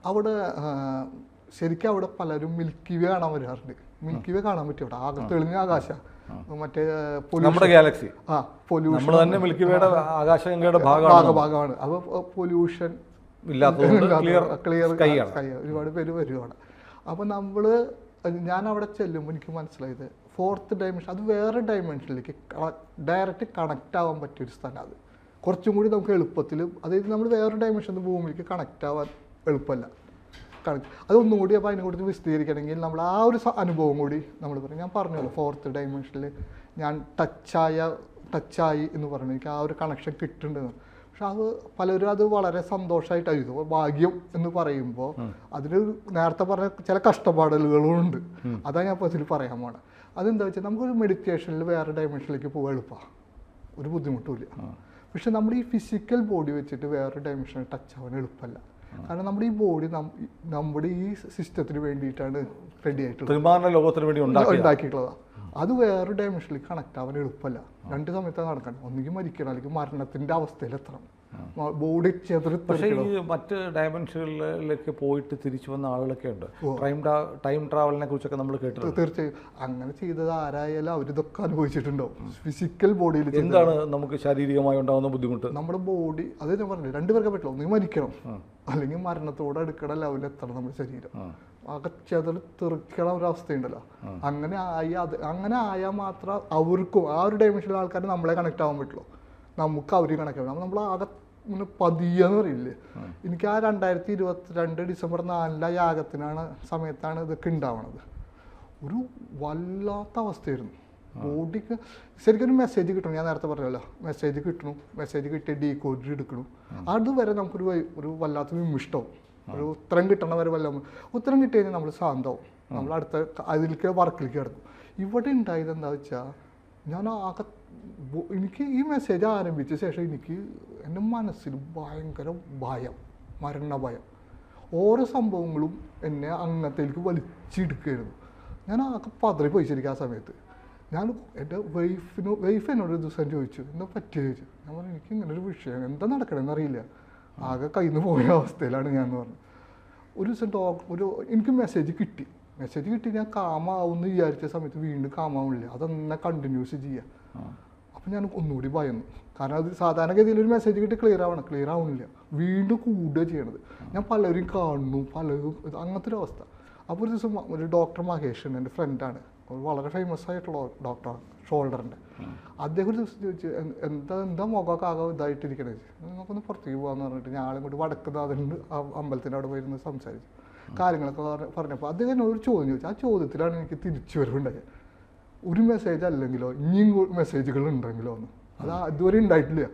അവിടെ ശരിക്കും അവിടെ പലരും മിൽക്കി വേ കാണാൻ വരാറുണ്ട്. മിൽക്കി വേ കാണാൻ പറ്റും അവിടെ. ആകെ തെളിഞ്ഞ ആകാശ. മറ്റേ നമ്മുടെ ഗാലക്സി ആ പൊല്യൂഷൻ നമ്മൾ തന്നെ മിൽക്കി വേയുടെ ആകാശഗംഗയുടെ ഭാഗമാണ്. ഭാഗമാണ് അപ്പോൾ പൊല്യൂഷൻ ക്ലിയർ ക്ലിയർ ഒരുപാട് പേര് വരുവാണ്. അപ്പോൾ നമ്മൾ ഞാൻ അവിടെ ചെല്ലുമ്പോൾ എനിക്ക് മനസ്സിലായത് ഫോർത്ത് ഡയമെൻഷൻ അത് വേറെ ഡയമെൻഷനിലേക്ക് ഡയറക്റ്റ് കണക്റ്റ് ആവാൻ പറ്റിയ ഒരു സ്ഥലം അത്. കുറച്ചും കൂടി നമുക്ക് എളുപ്പത്തിൽ അതായത് നമ്മൾ വേറൊരു ഡയമെൻഷൻ ഭൂമിയിലേക്ക് കണക്റ്റ് ആവാൻ എളുപ്പമല്ല. കണക്ട് അതൊന്നും കൂടി അപ്പോൾ അതിനെ കുറിച്ച് വിശദീകരിക്കണമെങ്കിൽ നമ്മൾ ആ ഒരു അനുഭവം കൂടി നമ്മൾ പറയും. ഞാൻ പറഞ്ഞല്ലോ ഫോർത്ത് ഡയമെൻഷനിൽ ഞാൻ ടച്ചായ ടച്ചായി എന്ന് പറഞ്ഞു എനിക്ക് ആ ഒരു കണക്ഷൻ കിട്ടുന്നുണ്ടെന്ന് പക്ഷെ അത് പലരും അത് വളരെ സന്തോഷമായിട്ടായിരുന്നു ഭാഗ്യം എന്ന് പറയുമ്പോൾ അതിന് നേരത്തെ പറഞ്ഞ ചില കഷ്ടപ്പാടലുകളും ഉണ്ട്. അതാണ് ഞാൻ ഇപ്പോൾ ഇതിൽ പറയാൻ പോണത്. അതെന്താ വെച്ചാൽ നമുക്കൊരു മെഡിറ്റേഷനിൽ വേറെ ഡയമെൻഷനിലേക്ക് പോകാൻ എളുപ്പമാണ് ഒരു ബുദ്ധിമുട്ടുമില്ല പക്ഷെ നമ്മൾ ഈ ഫിസിക്കൽ ബോഡി വെച്ചിട്ട് വേറൊരു ഡയമെൻഷനിൽ ടച്ച് ആവാൻ എളുപ്പമല്ല. കാരണം നമ്മുടെ ഈ ബോഡി നമ്മുടെ ഈ സിസ്റ്റത്തിന് വേണ്ടിയിട്ടാണ് റെഡി ആയിട്ടുള്ളത്. ലോകത്തിന് വേണ്ടി ഉണ്ടാക്കിയ ഉണ്ടാക്കിയിട്ടുള്ളതാണ് അത് വേറെ ഡയമെൻഷനിൽ കണക്ട് ആവാൻ എളുപ്പമല്ല. രണ്ട് സമയത്താണ് നടക്കണം. ഒന്നുകിൽ മരിക്കണം അല്ലെങ്കിൽ മരണത്തിന്റെ അവസ്ഥയിൽ എത്തണം. ബോഡി ചെതറി പക്ഷേ ഈ മറ്റ് ഡയമെൻഷനുകളിലേക്ക് പോയിട്ട് തിരിച്ചു വന്ന ആളുകളൊക്കെ ഉണ്ട്. ടൈം ടൈം ട്രാവലിനെ കുറിച്ചൊക്കെ നമ്മൾ കേട്ടിട്ടുണ്ട്. തീർച്ചയായും. അങ്ങനെ ചെയ്തത് ആരായാലും അവരിതൊക്കെ അനുഭവിച്ചിട്ടുണ്ടാവും ഫിസിക്കൽ ബോഡിയിൽ എന്താണ് നമുക്ക് ശാരീരികമായി ഉണ്ടാകുന്ന ബുദ്ധിമുട്ട്? നമ്മുടെ ബോഡി അത് ഞാൻ പറഞ്ഞു രണ്ടുപേർക്ക് പറ്റില്ല ഒന്നും മരിക്കണം അല്ലെങ്കിൽ മരണത്തോടെ അടുക്കണ ലെവലിൽ എത്തണം നമ്മുടെ ശരീരം. അകച്ചതിൽ തെറിക്കണ ഒരവസ്ഥയുണ്ടല്ലോ അങ്ങനെ ആയി അത് അങ്ങനെ ആയാൽ മാത്രം അവർക്കും ആ ഒരു ഡയമെൻഷനിലെ ആൾക്കാർ നമ്മളെ കണക്ട് ആവാൻ പറ്റുള്ളൂ. നമുക്ക് അവർ കണക്ട് ആവും നമ്മൾ ആകെ ഇങ്ങനെ പതിയെന്ന് പറയില്ലേ? എനിക്ക് ആ രണ്ടായിരത്തി ഇരുപത്തിരണ്ട് ഡിസംബർ നാലിലെ യാഗത്തിനാണ് സമയത്താണ് ഇതൊക്കെ ഉണ്ടാവണത്. ഒരു വല്ലാത്ത അവസ്ഥയായിരുന്നു. ബോഡിക്ക് ശരിക്കും ഒരു മെസ്സേജ് കിട്ടണം. ഞാൻ നേരത്തെ പറഞ്ഞല്ലോ മെസ്സേജ് കിട്ടണം മെസ്സേജ് കിട്ടിയ ഡീകോഡ് എടുക്കണം. അതുവരെ നമുക്കൊരു ഒരു വല്ലാത്ത വിമിഷ്ടവും ഒരു ഉത്തരം കിട്ടണ വരെ വല്ല ഉത്തരം കിട്ടി നമ്മൾ ശാന്തവും. നമ്മൾ അടുത്ത അതിലേക്ക് വർക്കിലേക്ക് കിടക്കും. ഇവിടെ ഉണ്ടായത് എന്താ വെച്ചാൽ ഞാൻ ആകെ എനിക്ക് ഈ മെസ്സേജ് ആരംഭിച്ച ശേഷം എനിക്ക് എന്റെ മനസ്സിൽ ഭയങ്കര ഭയം മരണഭയം. ഓരോ സംഭവങ്ങളും എന്നെ അങ്ങനത്തേക്ക് വലിച്ചെടുക്കുകയായിരുന്നു ഞാൻ ആകെ പതറിപ്പോയി ശരിക്കും ആ സമയത്ത്. ഞാൻ എന്റെ വൈഫിന് വൈഫ് എന്നോട് ഒരു ദിവസം ചോദിച്ചു എന്താ പറ്റിയത് ചോദിച്ചു. ഞാൻ പറഞ്ഞു എനിക്ക് ഇങ്ങനെ ഒരു വിഷയം എന്താ നടക്കണമെന്ന് അറിയില്ല. ആകെ കയ്യിൽ നിന്ന് പോയ അവസ്ഥയിലാണ് ഞാൻ എന്ന് പറഞ്ഞു. ഒരു ദിവസം ഡോക്ടർ ഒരു എനിക്ക് മെസ്സേജ് കിട്ടി. മെസ്സേജ് കിട്ടി ഞാൻ കാമാവും എന്ന് വിചാരിച്ച സമയത്ത് വീണ്ടും കാമാവുന്നില്ല അതെന്നെ കണ്ടിന്യൂസ് ചെയ്യുക അപ്പം ഞാൻ ഒന്നുകൂടി ഭയന്നു കാരണം അത് സാധാരണഗതിയിൽ ഒരു മെസ്സേജ് കിട്ടി ക്ലിയർ ആവണം. ക്ലിയർ ആവുന്നില്ല വീണ്ടും കൂടുക ചെയ്യണത്. ഞാൻ പലരും കാണുന്നു. പലരും അങ്ങനത്തെ ഒരു അവസ്ഥ. അപ്പോൾ ഒരു ദിവസം ഒരു ഡോക്ടർ മഹേഷൻ എന്റെ ഫ്രണ്ടാണ് വളരെ ഫേമസ് ആയിട്ടുള്ള ഡോക്ടറാണ് ഷോൾഡറിന്റെ അദ്ദേഹം ഒരു ദിവസം ചോദിച്ചു എന്താ എന്താ മുഖമൊക്കെ ആകെ ഇതായിട്ടിരിക്കണേ നമുക്കൊന്ന് പുറത്തേക്ക് പോകാമെന്ന് പറഞ്ഞിട്ട് ഞാൻ ഇങ്ങോട്ട് ആ അമ്പലത്തിന്റെ അവിടെ പോയിരുന്ന് സംസാരിച്ചു. കാര്യങ്ങളൊക്കെ പറഞ്ഞപ്പോൾ അദ്ദേഹം എന്നോട് ചോദ്യം ചോദിച്ചു. ആ ചോദ്യത്തിലാണ് എനിക്ക് തിരിച്ചു വരവുണ്ടായത്. ഒരു മെസ്സേജ് അല്ലെങ്കിലോ ഇനിയും മെസ്സേജുകൾ ഉണ്ടെങ്കിലോ എന്ന്. അത് അതുവരെ ഇതുവരെ ഉണ്ടായിട്ടില്ല.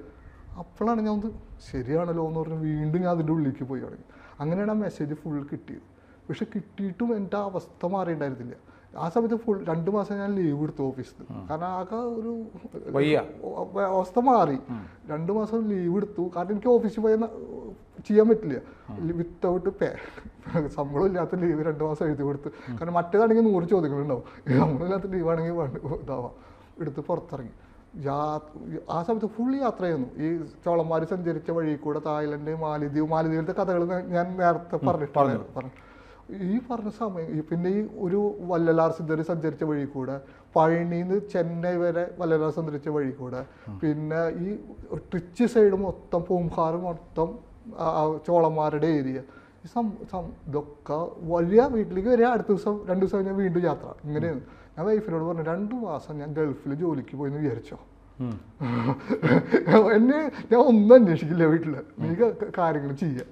അപ്പോഴാണ് ഞാൻ ഒന്ന് ശരിയാണല്ലോ എന്ന് പറഞ്ഞ് വീണ്ടും ഞാൻ അതിന്റെ ഉള്ളിലേക്ക് പോയി തുടങ്ങി. അങ്ങനെയാണ് ആ മെസ്സേജ് ഫുൾ കിട്ടിയത്. പക്ഷെ കിട്ടിയിട്ടും എന്റെ ആ അവസ്ഥ മാറിയിട്ടുണ്ടായിരുന്നില്ല. ആ സമയത്ത് ഫുൾ രണ്ട് മാസം ഞാൻ ലീവ് എടുത്തു ഓഫീസിൽ കാരണം ആകെ ഒരു. അവസ്ഥ മാറി. രണ്ട് മാസം ലീവ് എടുത്തു. കാരണം എനിക്ക് ഓഫീസിൽ പോയി ചെയ്യാൻ പറ്റില്ല. വിത്തൗട്ട് പേ ശമ്പളം ഇല്ലാത്ത ലീവ് രണ്ട് മാസം എഴുതി കൊടുത്ത്. കാരണം മറ്റേതാണെങ്കിൽ നൂറ് ചോദ്യങ്ങളുണ്ടാവും. ശമ്പളമില്ലാത്ത ലീവാണെങ്കിൽ ഇതാവാം. എടുത്ത് പുറത്തിറങ്ങി. ആ സമയത്ത് ഫുൾ യാത്ര ചെയ്യുന്നു ഈ ചോളന്മാർ സഞ്ചരിച്ച വഴി കൂടെ തായ്ലൻഡ് മാലിദ്വീപ് മാലിദ്വീപിലത്തെ കഥകൾ ഞാൻ നേരത്തെ പറഞ്ഞിട്ടുണ്ടായിരുന്നു. പറഞ്ഞു. ഈ പറഞ്ഞ സമയം ഈ പിന്നെ ഈ ഒരു വല്ലലാർ സിദ്ധർ സഞ്ചരിച്ച വഴി കൂടെ പഴനിന്ന് ചെന്നൈ വരെ വല്ലലാർ സഞ്ചരിച്ച വഴി കൂടെ പിന്നെ ഈ ട്രിച്ച് സൈഡ് മൊത്തം പൂംഹാർ മൊത്തം ചോളന്മാരുടെ ഏരിയ. സം സം ഇതൊക്കെ വലിയ വീട്ടിലേക്ക് വരിക അടുത്ത ദിവസം രണ്ട് ദിവസം കഴിഞ്ഞാൽ വീണ്ടും യാത്ര. ഇങ്ങനെയാണ്. ഞാൻ വൈഫിനോട് പറഞ്ഞു രണ്ട് മാസം ഞാൻ ഗൾഫിൽ ജോലിക്ക് പോയി എന്ന് വിചാരിച്ചോ [laughs] എന്നെ ഞാൻ ഒന്നും അന്വേഷിക്കില്ല വീട്ടിൽ നീ കാര്യങ്ങൾ ചെയ്യുക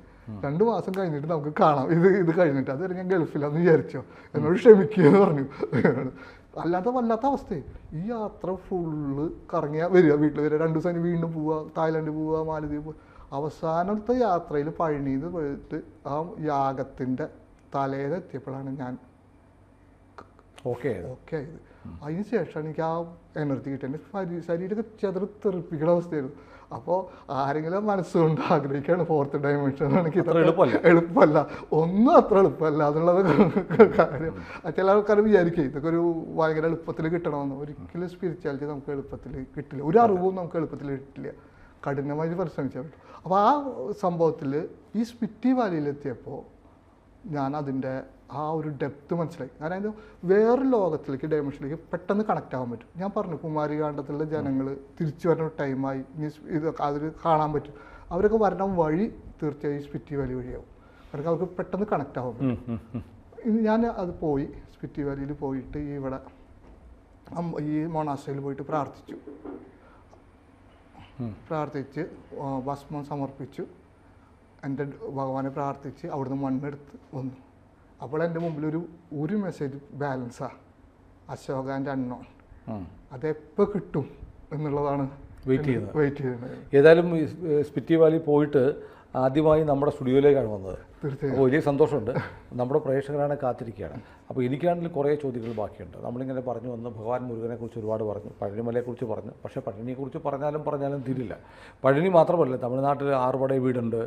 രണ്ട് മാസം കഴിഞ്ഞിട്ട് നമുക്ക് കാണാം. ഇത് ഇത് കഴിഞ്ഞിട്ട്. അതുവരെ ഞാൻ ഗൾഫിലാന്ന് വിചാരിച്ചോ? എന്നോട് ക്ഷമിക്കുക എന്ന് പറഞ്ഞു. [laughs] അല്ലാത്ത വല്ലാത്ത അവസ്ഥയെ. ഈ യാത്ര ഫുള്ള് കറങ്ങിയാൽ വരിക. വീട്ടിൽ വരിക. രണ്ട് ദിവസം വീണ്ടും പോവുക തായ്ലൻഡ് പോവുക മാലദ്വീപ് പോവുക അവസാനത്തെ യാത്രയിൽ പഴനിയിൽ പോയിട്ട് ആ യാഗത്തിന്റെ തലേലെത്തിയപ്പോഴാണ് ഞാൻ ഓക്കെ ഓക്കെ ആയത്. അതിന് ശേഷമാണ് എനിക്ക് ആ എനർജി കിട്ടിയത്. എന്റെ ശരീ- ശരീരമൊക്കെ ചെതറി തെറിപ്പിക്കുന്ന അവസ്ഥയായിരുന്നു. അപ്പോൾ ആരെങ്കിലും മനസ്സുകൊണ്ട് ആഗ്രഹിക്കുകയാണ് ഫോർത്ത് ഡയമെൻഷൻ ആണെങ്കിൽ ഇത്ര എളുപ്പമല്ല. എളുപ്പമല്ല. ഒന്നും അത്ര എളുപ്പമല്ല അതുള്ളത് കാര്യം. ചില ആൾക്കാർ വിചാരിക്കും ഇതൊക്കെ ഒരു ഭയങ്കര എളുപ്പത്തിൽ കിട്ടണമെന്ന്. ഒരിക്കലും സ്പിരിച്വാലിറ്റി നമുക്ക് എളുപ്പത്തിൽ കിട്ടില്ല. ഒരു അറിവും നമുക്ക് എളുപ്പത്തിൽ കിട്ടില്ല. കഠിനമായി പരിശ്രമിച്ചാൽ പറ്റും. അപ്പോൾ ആ സംഭവത്തിൽ ഈ സ്പിറ്റി വാലിയിലെത്തിയപ്പോൾ ഞാൻ അതിന്റെ ആ ഒരു ഡെപ്ത് മനസ്സിലായി. അതായത് വേറെ ലോകത്തിലേക്ക് ഡയമെൻഷനിലേക്ക് പെട്ടെന്ന് കണക്ട് ആവാൻ പറ്റും. ഞാൻ പറഞ്ഞു കുമാരികാണ്ഡത്തിലുള്ള ജനങ്ങൾ തിരിച്ചു വരുന്ന ടൈമായി ഇനി ഇത് അതിൽ കാണാൻ പറ്റും. അവരൊക്കെ വരണ വഴി തീർച്ചയായും സ്പിറ്റി വാലി വഴിയാവും. അവർക്ക് അവർക്ക് പെട്ടെന്ന് കണക്ട് ആവാൻ പറ്റും. ഇനി ഞാൻ അത് പോയി സ്പിറ്റി വാലിയിൽ പോയിട്ട് ഈ ഇവിടെ ഈ മൊണാസ്ട്രയിൽ പോയിട്ട് പ്രാർത്ഥിച്ചു. പ്രാർത്ഥിച്ച് ഭസ്മം സമർപ്പിച്ചു. എന്റെ ഭഗവാനെ പ്രാർത്ഥിച്ച് അവിടുന്ന് മണ്ണെടുത്ത് വന്നു. അപ്പോൾ എന്റെ മുമ്പിൽ ഒരു ഒരു മെസ്സേജ് ബാലൻസാ അശോകാന്റെ അണ്ണോൺ അതെപ്പോൾ കിട്ടും എന്നുള്ളതാണ് വെയിറ്റ് ചെയ്യുന്നത് വെയിറ്റ് ചെയ്യുന്നത് ഏതായാലും സ്പിറ്റി വാലി പോയിട്ട് ആദ്യമായി നമ്മുടെ സ്റ്റുഡിയോയിലേക്കാണ് വന്നത്. അപ്പോൾ വലിയ സന്തോഷമുണ്ട്. നമ്മുടെ പ്രേക്ഷകരാണ് കാത്തിരിക്കുകയാണ്. അപ്പോൾ എനിക്കാണെങ്കിൽ കുറേ ചോദ്യങ്ങൾ ബാക്കിയുണ്ട്. നമ്മളിങ്ങനെ പറഞ്ഞു വന്ന് ഭഗവാൻ മുരുകനെക്കുറിച്ച് ഒരുപാട് പറഞ്ഞു പഴനിമലയെക്കുറിച്ച് പറഞ്ഞു. പക്ഷേ പഴനിയെക്കുറിച്ച് പറഞ്ഞാലും പറഞ്ഞാലും തീരില്ല. പഴനി മാത്രമല്ല തമിഴ്നാട്ടിൽ ആറുപട വീടുണ്ട്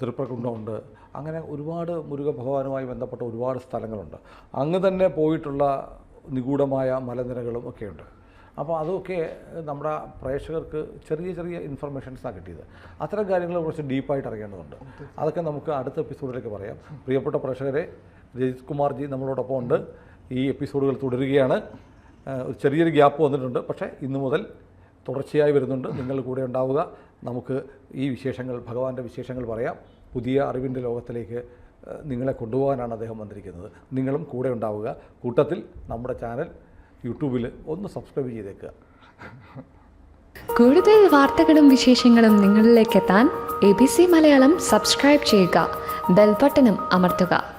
തൃപ്രകുണ്ടമുണ്ട് അങ്ങനെ ഒരുപാട് മുരുക ഭഗവാനുമായി ബന്ധപ്പെട്ട ഒരുപാട് സ്ഥലങ്ങളുണ്ട്. അങ്ങ് തന്നെ പോയിട്ടുള്ള നിഗൂഢമായ മലനിരകളും ഒക്കെയുണ്ട്. അപ്പോൾ അതൊക്കെ നമ്മുടെ പ്രേക്ഷകർക്ക് ചെറിയ ചെറിയ ഇൻഫർമേഷൻസാണ് കിട്ടിയത്. അത്തരം കാര്യങ്ങൾ കുറച്ച് ഡീപ്പായിട്ട് അറിയേണ്ടതുണ്ട്. അതൊക്കെ നമുക്ക് അടുത്ത എപ്പിസോഡിലേക്ക് പറയാം. പ്രിയപ്പെട്ട പ്രേക്ഷകരെ രജിത് കുമാർജി നമ്മളോടൊപ്പം ഉണ്ട്. ഈ എപ്പിസോഡുകൾ തുടരുകയാണ്. ഒരു ചെറിയൊരു ഗ്യാപ്പ് വന്നിട്ടുണ്ട്. പക്ഷേ ഇന്നു മുതൽ തുടർച്ചയായി വരുന്നുണ്ട്. നിങ്ങൾ കൂടെ ഉണ്ടാവുക. നമുക്ക് ഈ വിശേഷങ്ങൾ ഭഗവാന്റെ വിശേഷങ്ങൾ പറയാം. പുതിയ അറിവിന്റെ ലോകത്തിലേക്ക് നിങ്ങളെ കൊണ്ടുപോകാനാണ് അദ്ദേഹം വന്നിരിക്കുന്നത്. നിങ്ങളും കൂടെ ഉണ്ടാവുക. കൂട്ടത്തിൽ നമ്മുടെ ചാനൽ യൂട്യൂബിൽ ഒന്ന് സബ്സ്ക്രൈബ് ചെയ്തേക്കുക കൂടുതൽ വാർത്തകളും വിശേഷങ്ങളും നിങ്ങളിലേക്ക് എത്താൻ A B C Malayalam subscribe ചെയ്യുക. ബെൽബട്ടനും അമർത്തുക.